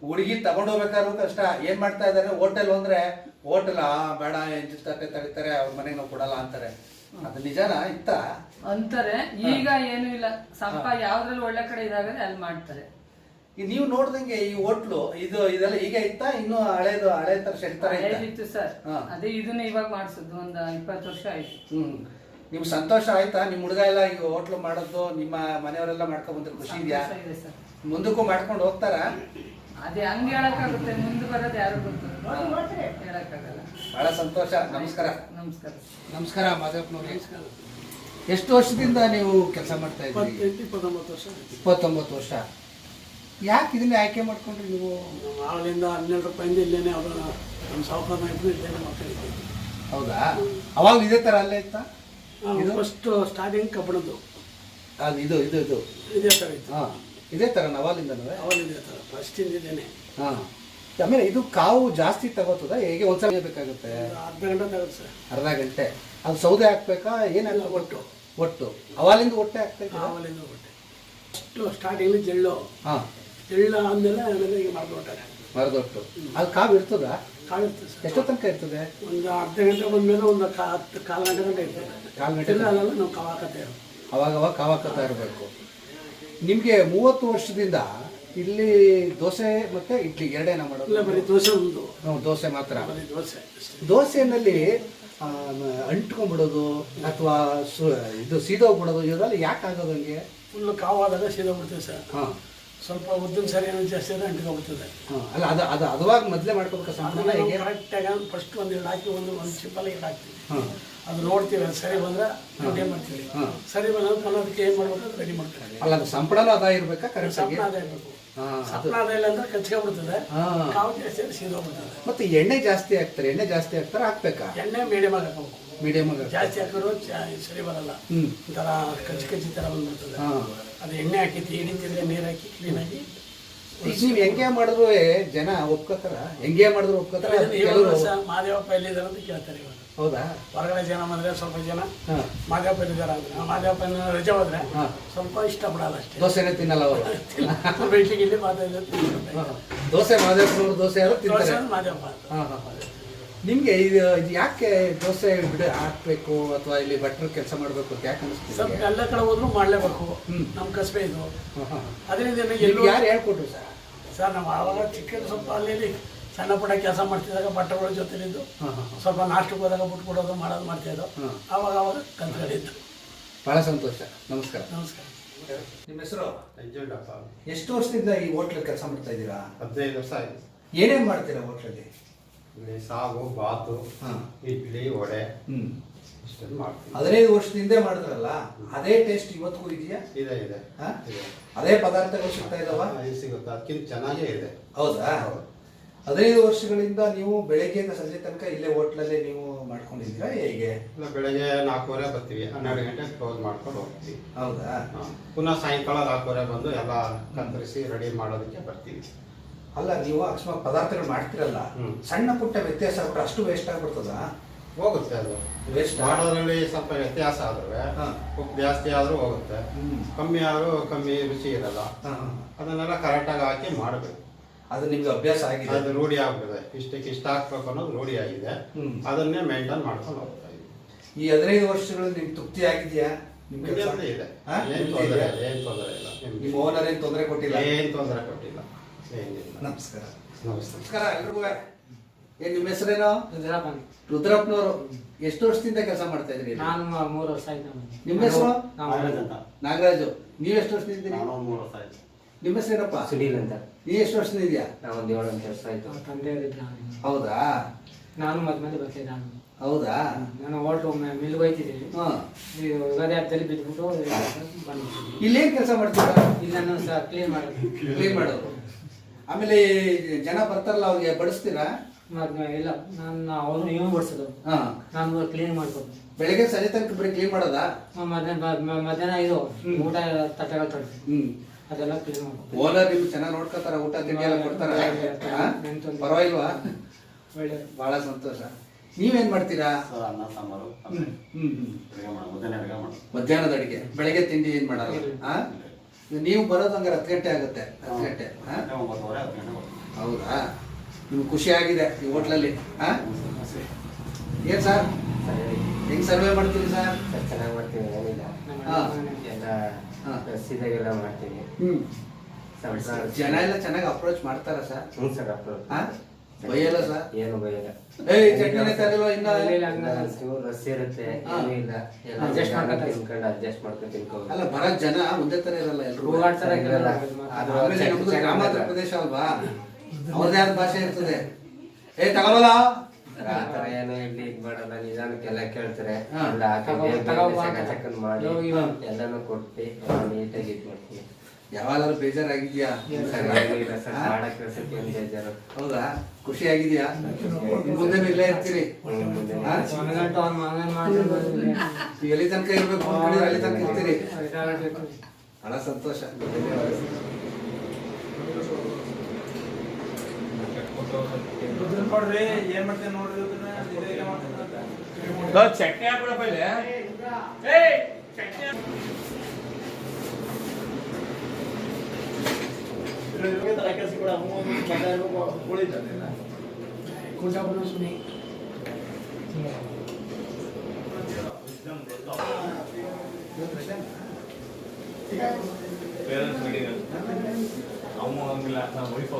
ಹುಡುಗಿ ತಗೊಂಡು ಹೋಗ್ಬೇಕಾದ್ರೂ ಕಷ್ಟ. ಏನ್ ಮಾಡ್ತಾ ಇದ್ದಾರೆ? ಹೋಟೆಲ್ ಅಂದ್ರೆ ಹೋಟೆಲ್ ಆ ಬೇಡ ಎಂಜು ತಟ್ಟೆ ತಡಿತಾರೆ ಅವ್ರ ಮನೆಗೆ ನಾವು ಕೊಡಲ್ಲ ಅಂತಾರೆ. ಅದು ನಿಜಾನ? ಇತ್ತ? ಅಂತಾರೆ. ಈಗ ಏನು ಇಲ್ಲ. ಸಪ್ಪ ಯಾವ್ದ್ರಲ್ಲಿ ಒಳ್ಳೆ ಕಡೆ ಇದಾಗದೆ ಅಲ್ಲಿ ಮಾಡ್ತಾರೆ. ನೀವು ನೋಡ್ದಂಗೆ ಈ ಹೋಟ್ಲು ಇದು ಇದೆಲ್ಲ ಈಗ ಇತ್ತ? ಇನ್ನು ಹಳೇದು ಹಳೆ ತರ ಶೆಟ್ ತರ ಇತ್ತ? ಇತ್ತು ಸರ್. ಅದೇ ಇದನ್ನ ಇವಾಗ ಮಾಡ್ಸಿದ್ದು. ಒಂದು ಇಪ್ಪತ್ತು ವರ್ಷ ಆಯ್ತು. ಹ್ಮ್. ನಿಮ್ ಸಂತೋಷ ಆಯ್ತಾ? ನಿಮ್ ಹುಡುಗ ಎಲ್ಲ ಈಗ ಹೋಟ್ಲು ಮಾಡೋದು ನಿಮ್ಮ ಮನೆಯವರೆಲ್ಲ ಮಾಡ್ಕೊಂಡ್ ಬಂದ್ರೆ ಖುಷಿ ಇದೆಯಾ? ಸಂತೋಷ ಇದೆ ಸರ್. ಮುಂದಕ್ಕೂ ಮಾಡ್ಕೊಂಡು ಹೋಗ್ತಾರ? ಅದೇ ಹಂಗೆ ಹೇಳಕ್ಕಾಗುತ್ತೆ. ಮುಂದೆ ಬರೋದು ಯಾರು ಗೊತ್ತು? ಹೇಳಕ್ಕಾಗಲ್ಲ. ಬಹಳ ಸಂತೋಷ. ನಮಸ್ಕಾರ. ನಮಸ್ಕಾರ. ನಮಸ್ಕಾರ ಮಾದೇವಪ್ಪನವ್ರೆ ಎಷ್ಟು ವರ್ಷದಿಂದ ನೀವು ಕೆಲಸ ಮಾಡ್ತಾ ಇದ್ದೀರಿ? ಇಪ್ಪತ್ತೊಂಬತ್ತು ವರ್ಷ ಇಪ್ಪತ್ತೊಂಬತ್ತು ವರ್ಷ. ಯಾಕೆ ಇದನ್ನ ಆಯ್ಕೆ ಮಾಡ್ಕೊಂಡ್ರಿ ನೀವು? ಆಳಿಂದ ಹನ್ನೆರಡು ರೂಪಾಯಿಂದ ಇಲ್ಲೇನೆ ಅವರು ನಮ್ಮ ಸಾವುಕಾರ ಇಬ್ಬರು ಇಲ್ಲೇನೆ ಮಕ್ಕಳಿದ್ದೀವಿ. ಹೌದಾ? ಅವಾಗ ಇದೇ ತರ ಅಲ್ಲೇ ಇತ್ತಾ? ಇದು ಫಸ್ಟ್ ಸ್ಟಾರ್ಟಿಂಗ್ ಕಬ್ಬಣದ್ದು. ಅದು ಇದು ಇದು ಇದು. ಇದೇ ಥರ ಇತ್ತು. ಹಾಂ ಇದೇ ತರ ನವಾಲಿಂದನೂ ಅವಲ್ಲಿ ಇದೇ ಥರ ಫಸ್ಟಿಂದ ಇದೇನೆ. ಹಾಂ. ಆಮೇಲೆ ಇದು ಕಾವು ಜಾಸ್ತಿ ತಗೋತದ ಹೇಗೆ ಒಂದ್ಸಲ ಬೇಕಾಗುತ್ತೆ ಅರ್ಧ ಗಂಟೆ ತಗೋದು ಸರ್. ಅರ್ಧ ಗಂಟೆ. ಅದು ಸೌದೆ ಹಾಕ್ಬೇಕಾ ಏನೆಲ್ಲ ಒಟ್ಟು. ಒಟ್ಟು. ಅವಾಲಿಂದ ಹೊಟ್ಟೆ ಹಾಕ್ಬೇಕು? ಇದ್ದೀರಾ? ಹೊಟ್ಟೆ ಕೊಟ್ಟೆ ಫಸ್ಟು ಸ್ಟಾರ್ಟಿಂಗ್ ಜಳ್ಳು ಹಾ. ಜಳ್ಳು ಆದಮೇಲೆ ಆಮೇಲೆ ಈಗ ಮಾಡ್ಕೊಟ್ಟಾರೆ ಮರದೊಟ್ಟು. ಅದು ಕಾವು ಇರ್ತದ? ಕಾವಿರ್ತದೆ ಸರ್. ಎಷ್ಟೋ ತನಕ ಇರ್ತದೆ? ಒಂದು ಅರ್ಧ ಗಂಟೆ ಬಂದಮೇಲೆ ಒಂದು ಕಾ ಹತ್ತು ಕಾಲು ಗಂಟೆ ಗಂಟೆ ಇರ್ತದೆ. ಕಾಲು ಗಂಟೆ ಇಲ್ಲ ಅಲ್ಲೆಲ್ಲ ನಾವು ಕಾವು ಹಾಕತ್ತೇವೆ ಅವಾಗ ಅವಾಗ ಕಾವಾಕತ್ತಾ ಇರಬೇಕು. ನಿಮಗೆ ಮೂವತ್ತು ವರ್ಷದಿಂದ ಇಲ್ಲಿ ದೋಸೆ ಮತ್ತೆ ಇಡ್ಲಿ ಎರಡೇನ ಇಲ್ಲ ಮಾಡೋದು ಬರೀ ದೋಸೆ ಒಂದು ನಾವು ದೋಸೆ ಮಾತ್ರ. ಬರೀ ದೋಸೆ ದೋಸೆನಲ್ಲಿ ಆ, ಅಂಟ್ಕೊಂಡ್ಬಿಡೋದು ಅಥವಾ ಸು ಇದು ಸೀದೋಗ್ಬಿಡೋದು ಇದೆಲ್ಲ ಯಾಕೆ ಆಗೋದು ಹಂಗೆ? ಫುಲ್ಲು ಕಾವಾದಾಗ ಸೀದೋಗ್ಬಿಡ್ತೀವಿ ಸರ್. ಹಾಂ. ಸ್ವಲ್ಪ ಉದ್ದಿನ ಸರಿ ಏನೋ ಜಾಸ್ತಿ ಆದರೆ ಅಂಟ್ಕೊಂಡ್ಬಿಡ್ತದೆ ಅಲ್ಲ ಅದು ಅದು ಅದುವಾಗ ಮೊದಲೇ ಮಾಡ್ಕೋಬೇಕು ಸಂಪೂರ್ಣ ಕರೆಕ್ಟಾಗಿ ಫಸ್ಟ್ ಒಂದು ಎರಡು ಹಾಕಿ ಒಂದು ಒಂದು ಚಿಪ್ಪಲ್ಲ ಎರಡು ಹಾಕ್ತೀವಿ. ಅದು ನೋಡ್ತೀವಿ ಅದು ಸರಿ ಬಂದ್ರೆ ರೆಡಿ ಮಾಡ್ತೀವಿ. ಸರಿ ಬಂದ್ರೆ ಅದಕ್ಕೆ ಏನು ಮಾಡ್ಬೇಕು ರೆಡಿ ಮಾಡ್ತಾರೆ ಅಲ್ಲ ಅದು ಸಂಪಳ ಅದ ಇರ್ಬೇಕಾ ಕರೆಕ್ಟ್ ಸಂಪಳ ಅದೇ ಇರಬೇಕು. ಸಂಪಳ ಅದು. ಸಪ್ನ ಅದೇ ಇಲ್ಲ ಅಂದ್ರೆ ಕಚ್ಕೊಂಡ್ಬಿಡ್ತದೆ ಕಾವು ಜಾಸ್ತಿ ಸೀದೋಗ್ಬಿಡ್ತದೆ ಮತ್ತೆ ಎಣ್ಣೆ ಜಾಸ್ತಿ ಹಾಕ್ತಾರೆ ಎಣ್ಣೆ ಜಾಸ್ತಿ ಹಾಕ್ತಾರೆ ಹಾಕ್ಬೇಕಾ? ಎಣ್ಣೆ ಮೀಡಿಯಮ್ ಆಗಿ ಹಾಕಬೇಕು. ಮೀಡಿಯಮ್ ಆಗಿ ಜಾಸ್ತಿ ಹಾಕಿದ್ರು ಸರಿ ಬರಲ್ಲ. ಒಂಥರ ಕಚ್ಚಿ ಕಚ್ಚಿ ಥರ ಬಂದ್ಬಿಡ್ತದೆ. ಅದು ಎಣ್ಣೆ ಹಾಕಿತ್ತು ಹಿಡಿತಿದ್ರೆ ನೀರು ಹಾಕಿ ಕ್ಲೀನಾಗಿ ನೀವು ಹೆಂಗೆ ಮಾಡಿದ್ರು ಜನ ಒಪ್ಕೋತಾರ. ಹೆಂಗೆ ಮಾಡಿದ್ರು ಒಪ್ಕೋತಾರ. ಮಾದೇವಪ್ಪ ಎಲ್ಲಿದ್ದಾರೆ ಅಂತ ಕೇಳ್ತಾರೆ ಇವಾಗ. ಹೌದಾ? ಹೊರಗಡೆ ಜನ ಬಂದ್ರೆ ಸ್ವಲ್ಪ ಜನ ಮಾದೇವಪ್ಪ ಎಲ್ಲಿದ್ದಾರೆ ಅಂದ್ರೆ ಮಾದೇವಪ್ಪನ ರಜೆ ಹೋದ್ರೆ ಸ್ವಲ್ಪ ಇಷ್ಟಪಡಲ್ಲ ಅಷ್ಟೇ. ದೋಸೆನೇ ತಿನ್ನಲ್ಲ ಅವರು. ಬೆಳಿಗ್ಗೆ ಇಲ್ಲಿ ಮಾದೇವ ದೋಸೆ ಮಾದೇವಪ್ಪ ದೋಸೆ ಯಾರು ತಿಂತಾರೆ? ಮಾದೇವಪ್ಪ ನಿಮಗೆ ಇದು ಇದು ಯಾಕೆ ದೋಸೆ ಬಿಡ ಹಾಕ್ಬೇಕು ಅಥವಾ ಇಲ್ಲಿ ಭಟ್ರ ಕೆಲಸ ಮಾಡಬೇಕು ಅಂತ ಯಾಕೆ ಸ್ವಲ್ಪ ಅನಿಸ್ತಿದೆ ಎಲ್ಲ ಕಡೆ ಹೋದ್ರು ಮಾಡ್ಲೇಬೇಕು. ಹ್ಮ್. ನಮ್ಮ ಕಸಬೆ ಇದು. ಅದರಿಂದ ನಿಮ್ಗೆ ಎಲ್ಲೂ ಯಾರು ಹೇಳ್ಕೊಟ್ರು ಸರ್? ಸರ್ ನಾವು ಆವಾಗ ಚಿಕ್ಕದು ಸ್ವಲ್ಪ ಅಲ್ಲಿ ಇಲ್ಲಿ ಸಣ್ಣ ಪುಟ್ಟ ಕೆಲಸ ಮಾಡ್ತಿದ್ದಾಗ ಬಟ್ಟೆಗಳ ಜೊತೆಲಿದ್ದು. ಹಾಂ ಹಾಂ ಸ್ವಲ್ಪ ನಾಷ್ಟಕ್ಕೆ ಹೋದಾಗ ಬಿಟ್ಕೊಡೋದು ಮಾಡೋದು ಮಾಡ್ತಾ ಇದ್ದು ಆವಾಗ ಅವಾಗ ಕಲ್ತ್ಕೊಂಡಿದ್ದು ಭಾಳ ಸಂತೋಷ. ನಮಸ್ಕಾರ. ನಮಸ್ಕಾರ. ನಿಮ್ಮ ಹೆಸರು? ನಂಜುಂಡಪ್ಪ ಎಷ್ಟು ವರ್ಷದಿಂದ ಈ ಹೋಟ್ಲಲ್ಲಿ ಕೆಲಸ ಮಾಡ್ತಾ ಇದ್ದೀರಾ? ಹದಿನೈದು ವರ್ಷ ಆಯ್ತು. ಏನೇನು ಮಾಡ್ತೀರಾ ಹೋಟ್ಲಲ್ಲಿ? ಇಲ್ಲಿ ಸಾಗು ಬಾತು ಹಾಂ. ಇಡ್ಲಿ ವಡೆ. ಇಷ್ಟನ್ನು ಮಾಡ್ತೀವಿ. ಹದಿನೈದು ವರ್ಷದಿಂದ ಮಾಡಿದ್ರಲ್ಲ ಅದೇ ಟೇಸ್ಟ್ ಇವತ್ತಿಗೂ ಇದೆಯಾ ಇದೆ ಇದೆ. ಹಾ? ಇದೆ. ಅದೇ ಪದಾರ್ಥಗಳು ಸಿಗ್ತಾ ಇದಾವ? ಇದು ಸಿಗುತ್ತೆ. ಅದಕ್ಕಿಂತ ಚೆನ್ನಾಗೇ ಇದೆ. ಹೌದಾ? ಹೌದು. ಹದಿನೈದು ವರ್ಷಗಳಿಂದ ನೀವು ಬೆಳಗ್ಗೆಯಿಂದ ಸಂಜೆ ತನಕ ಇಲ್ಲೇ ಹೋಟ್ಲಲ್ಲೇ ನೀವು ಮಾಡ್ಕೊಂಡಿದ್ದೀರಾ? ಹೇಗೆ? ಇಲ್ಲ ಬೆಳಗ್ಗೆ ನಾಲ್ಕೂವರೆ ಬರ್ತೀವಿ. ಹನ್ನೆರಡು ಗಂಟೆಗೆ ಕ್ಲೋಸ್ ಮಾಡ್ಕೊಂಡು ಹೋಗ್ತೀವಿ. ಹೌದಾ? ಹಾ. ಪುನಃ ಸಾಯಂಕಾಲ ನಾಲ್ಕೂವರೆ ಬಂದು ಎಲ್ಲ ಕತ್ತರಿಸಿ ರೆಡಿ ಮಾಡೋದಕ್ಕೆ ಬರ್ತೀವಿ. ಅಲ್ಲ ನೀವು ಅಕಸ್ಮಾತ್ ಪದಾರ್ಥಗಳು ಮಾಡ್ತಿರಲ್ಲ. ಸಣ್ಣ ಪುಟ್ಟ ವ್ಯತ್ಯಾಸ ಆಗ್ಬಿಟ್ರೆ ಅಷ್ಟು ವೇಸ್ಟ್ ಆಗ್ಬಿಡ್ತದ? ಹೋಗುತ್ತೆ ಅದು. ವೇಸ್ಟ್ ಮಾಡೋದ್ರಲ್ಲಿ ಸ್ವಲ್ಪ ವ್ಯತ್ಯಾಸ ಆದ್ರೆ. ಉಪ್ಪು ಜಾಸ್ತಿ ಆದ್ರೂ ಹೋಗುತ್ತೆ. ಕಮ್ಮಿ ಆದ್ರೂ ಕಮ್ಮಿ ರುಚಿ ಇರಲ್ಲ. ಅದನ್ನೆಲ್ಲ ಕರೆಕ್ಟಾಗಿ ಹಾಕಿ ಮಾಡಬೇಕು. ಅದು ನಿಮ್ಗೆ ಅಭ್ಯಾಸ ಆಗಿದೆ. ಅದು ರೂಢಿ ಆಗ್ಬಿಟ್ಟಿದೆ. ಇಷ್ಟಕ್ಕೆ ಇಷ್ಟ ಹಾಕ್ಬೇಕು ಅನ್ನೋದು ರೂಢಿ ಆಗಿದೆ. ಅದನ್ನೇ ಮೇಂಟೈನ್ ಮಾಡ್ಕೊಂಡು ಹೋಗ್ತಾ ಇದ್ದೀವಿ. ಈ ಹದಿನೈದು ವರ್ಷಗಳಲ್ಲಿ ನಿಮ್ಗೆ ತೃಪ್ತಿ ಆಗಿದೆಯಾ? ನಿಮ್ಗೆ ಇದೆ. ಏನು ತೊಂದರೆ ಇಲ್ಲ ನಿಮ್ಮ ಓನರ್ ಏನ್ ತೊಂದರೆ ಕೊಟ್ಟಿಲ್ಲ? ಏನ್ ತೊಂದರೆ ಕೊಟ್ಟಿಲ್ಲ. ನಮಸ್ಕಾರ. ನಮಸ್ಕಾರ ಎಲ್ರಿಗೂ. ಏನ್ ನಿಮ್ಮ ಹೆಸರೇನು? ರುದ್ರಪ್ಪನವರು ಎಷ್ಟು ವರ್ಷದಿಂದ ಕೆಲಸ ಮಾಡ್ತಾ ಇದ್ರಿ ನಾನು ಮೂರು ವರ್ಷ ಆಯ್ತು ನಿಮ್ಮ ಹೆಸರು? ನಾವು ನಾಗರಾಜು ನೀವ್ ಎಷ್ಟು ವರ್ಷದಿಂದ ಇದ್ದೀರಿ? ಮೂರು ವರ್ಷ ಆಯ್ತು. ನಿಮ್ಮ ಹೆಸರೇನಪ್ಪ? ಸುನೀಲ್ ಅಂತ. ನೀ ಎಷ್ಟು ವರ್ಷದಿಂದ ಇದೆಯಾ ನಾವೊಂದು ಒಂದು ಏಳು ಎಂಟು ವರ್ಷ ಆಯ್ತು. ತಂದೆ ಹೌದಾ? ನಾನು ಮದ್ಮೇಲೆ ಬರ್ತಿದ್ದೆ ನಾನು. ಹೌದಾ? ನಾನು ಹೋಲ್ಟ್ ಮಿಲ್ ಹೋಯ್ತಿದ್ದೀನಿ ಯುಗಾದಿ ಹಬ್ಬದಲ್ಲಿ ಬಿದ್ದುಬಿಟ್ಟು ಬಂದ್ಬಿಟ್ಟಿದ್ದೀನಿ ಇಲ್ಲೇನು ಕೆಲಸ ಮಾಡ್ತೀರಾ? ಇಲ್ಲ ನಾನು ಸರ್ ಕ್ಲೀನ್ ಮಾಡೋದು. ಕ್ಲೀನ್ ಮಾಡೋದು. ಆಮೇಲೆ ಜನ ಬರ್ತಾರಲ್ಲ ಅವ್ರಿಗೆ ಬಡಿಸ್ತೀರಾ? ಇಲ್ಲ. ನಾನು ಅವ್ರು ಇವ್ ಬಡಿಸೋದು. ಹಾ. ನಾನು ಕ್ಲೀನ್ ಮಾಡ್ಕೊಂಡು ಬೆಳಗ್ಗೆ ಸಂಜೆ ತನಕ ಬರೀ ಕ್ಲೀನ್ ಮಾಡೋದಾ? ಮಧ್ಯಾಹ್ನ ಮಧ್ಯಾಹ್ನ ಇದು ಊಟ ತಟ್ಟೆಗಳು ತಟ್ಟೆ ಹ್ಮ್. ಅದೆಲ್ಲ ಕ್ಲೀನ್ ಮಾಡ್ಕೊಂಡು ಓನರ್ ನಿಮ್ಗೆ ಚೆನ್ನಾಗಿ ನೋಡ್ಕೋತಾರ ಊಟ ತಿಂಡಿ ಎಲ್ಲ ಕೊಡ್ತಾರ? ಹಾ? ಏನ್ ಪರವಾಗಿಲ್ವಾ? ಒಳ್ಳೆ ಬಹಳ ಸಂತೋಷ. ನೀವೇನ್ ಮಾಡ್ತೀರಾ? ಸರ್ ಅನ್ನ ಸಾಂಬಾರು ಹ್ಮ್ ಹ್ಮ್ ಹ್ಮ್. ಅಡುಗೆ ಮಾಡೋದು ಮಧ್ಯಾಹ್ನ ಅಡುಗೆ ಮಾಡೋದು. ಮಧ್ಯಾಹ್ನದ ಅಡಿಗೆ. ಬೆಳಗ್ಗೆ ತಿಂಡಿ ಏನ್ ಮಾಡಲ್ಲ? ಹಾ? ನೀವು ಬರೋದು ಹಂಗಾರೆ ಹತ್ತು ಗಂಟೆ ಆಗುತ್ತೆ ಹತ್ತು ಗಂಟೆ ಹಾ. ಹೌದಾ? ನಿಮ್ಗೆ ಖುಷಿ ಆಗಿದೆ ಈ ಹೋಟ್ಲಲ್ಲಿ ಹಾ? ಏನ್ ಸರ್? ಹೆಂಗ್ ಸರ್ವೆ ಮಾಡ್ತೀರಿ ಸರ್? ಚೆನ್ನಾಗಿ ಮಾಡ್ತೀವಿ ಏನಿಲ್ಲ. ಎಲ್ಲ ಮಾಡ್ತೀವಿ. ಹ್ಮ್. ಸಂಸಾರ ಜನ ಎಲ್ಲ ಚೆನ್ನಾಗಿ ಅಪ್ರೋಚ್ ಮಾಡ್ತಾರ ಸರ್? ಹ್ಞೂ ಸರ್ ಅಪ್ರೋಚ್ ಹಾ? ಬೈಯಲ್ಲ ಸರ್? ಏನು ಬೈಯಲ್ಲ. ಏಯ್ ಚಟ್ನಿನೇ ತರಲ್ವಾ ಇನ್ನ? ಇಲ್ಲ, ಇಲ್ಲ ರಸಿ ಇರುತ್ತೆ. ಹಾ. ಇಲ್ಲ. ಅಡ್ಜಸ್ಟ್. ತಿನ್ಕೊಂಡು ಅಡ್ಜಸ್ಟ್ ಮಾಡ್ಕೊಂಡು ಅಲ್ಲ ಬರೋ ಜನ ಒಂದೇ ತರ ಇರಲ್ಲ ಹೋಗಾಡ್ತಾರೆ ಆಮೇಲೆ ನಮ್ದು ಗ್ರಾಮಾಂತರ ಪ್ರದೇಶ ಅಲ್ವಾ? ಅವ್ರದೇ ಆದ ಭಾಷೆ ಇರ್ತದೆ. ಏ ತಗೊಬಲ್ಲ ಆ ಏನು ಏನೋ ಇಲ್ಲಿ ಇದ್ ಮಾಡಲ್ಲ. ನಿಧಾನಕ್ಕೆಲ್ಲ ಕೇಳ್ತಾರೆ. ಎಲ್ಲ ಹಾಕಿ ಮಾಡಿ. ಎಲ್ಲಾನು ಕೊಟ್ಟು ನೀಟಾಗಿ ಇದ್ ಮಾಡ್ತೀವಿ ಯಾವಾಗಾದ್ರೂ ಬೇಜಾರಾಗಿದ್ಯಾ? ಹೌದಾ? ಖುಷಿ ಆಗಿದ್ಯಾ ಮುಂದೆ ಇಲ್ಲೇ ಇರ್ತೀರಿ. ಎಲ್ಲಿ ತನಕ ಇರ್ಬೇಕು ಅಲ್ಲಿ ತನಕ ಇರ್ತೀರಿ. ಬಹಳ ಸಂತೋಷ. ನೋಡ್ರಿ ಏನ್ ಮಾಡ್ತೇನೆ ನೋಡ್ರಿ ಇದನ್ನ? ಚಟ್ನಿ ಹಾಕ್ಬಿಡಪ್ಪ ಇಲ್ಲಿ. কোনটা কোনো শুনে பேரண்ட்ஸ் மீட்டிங் அவங்க அவங்கள நான் ஒய்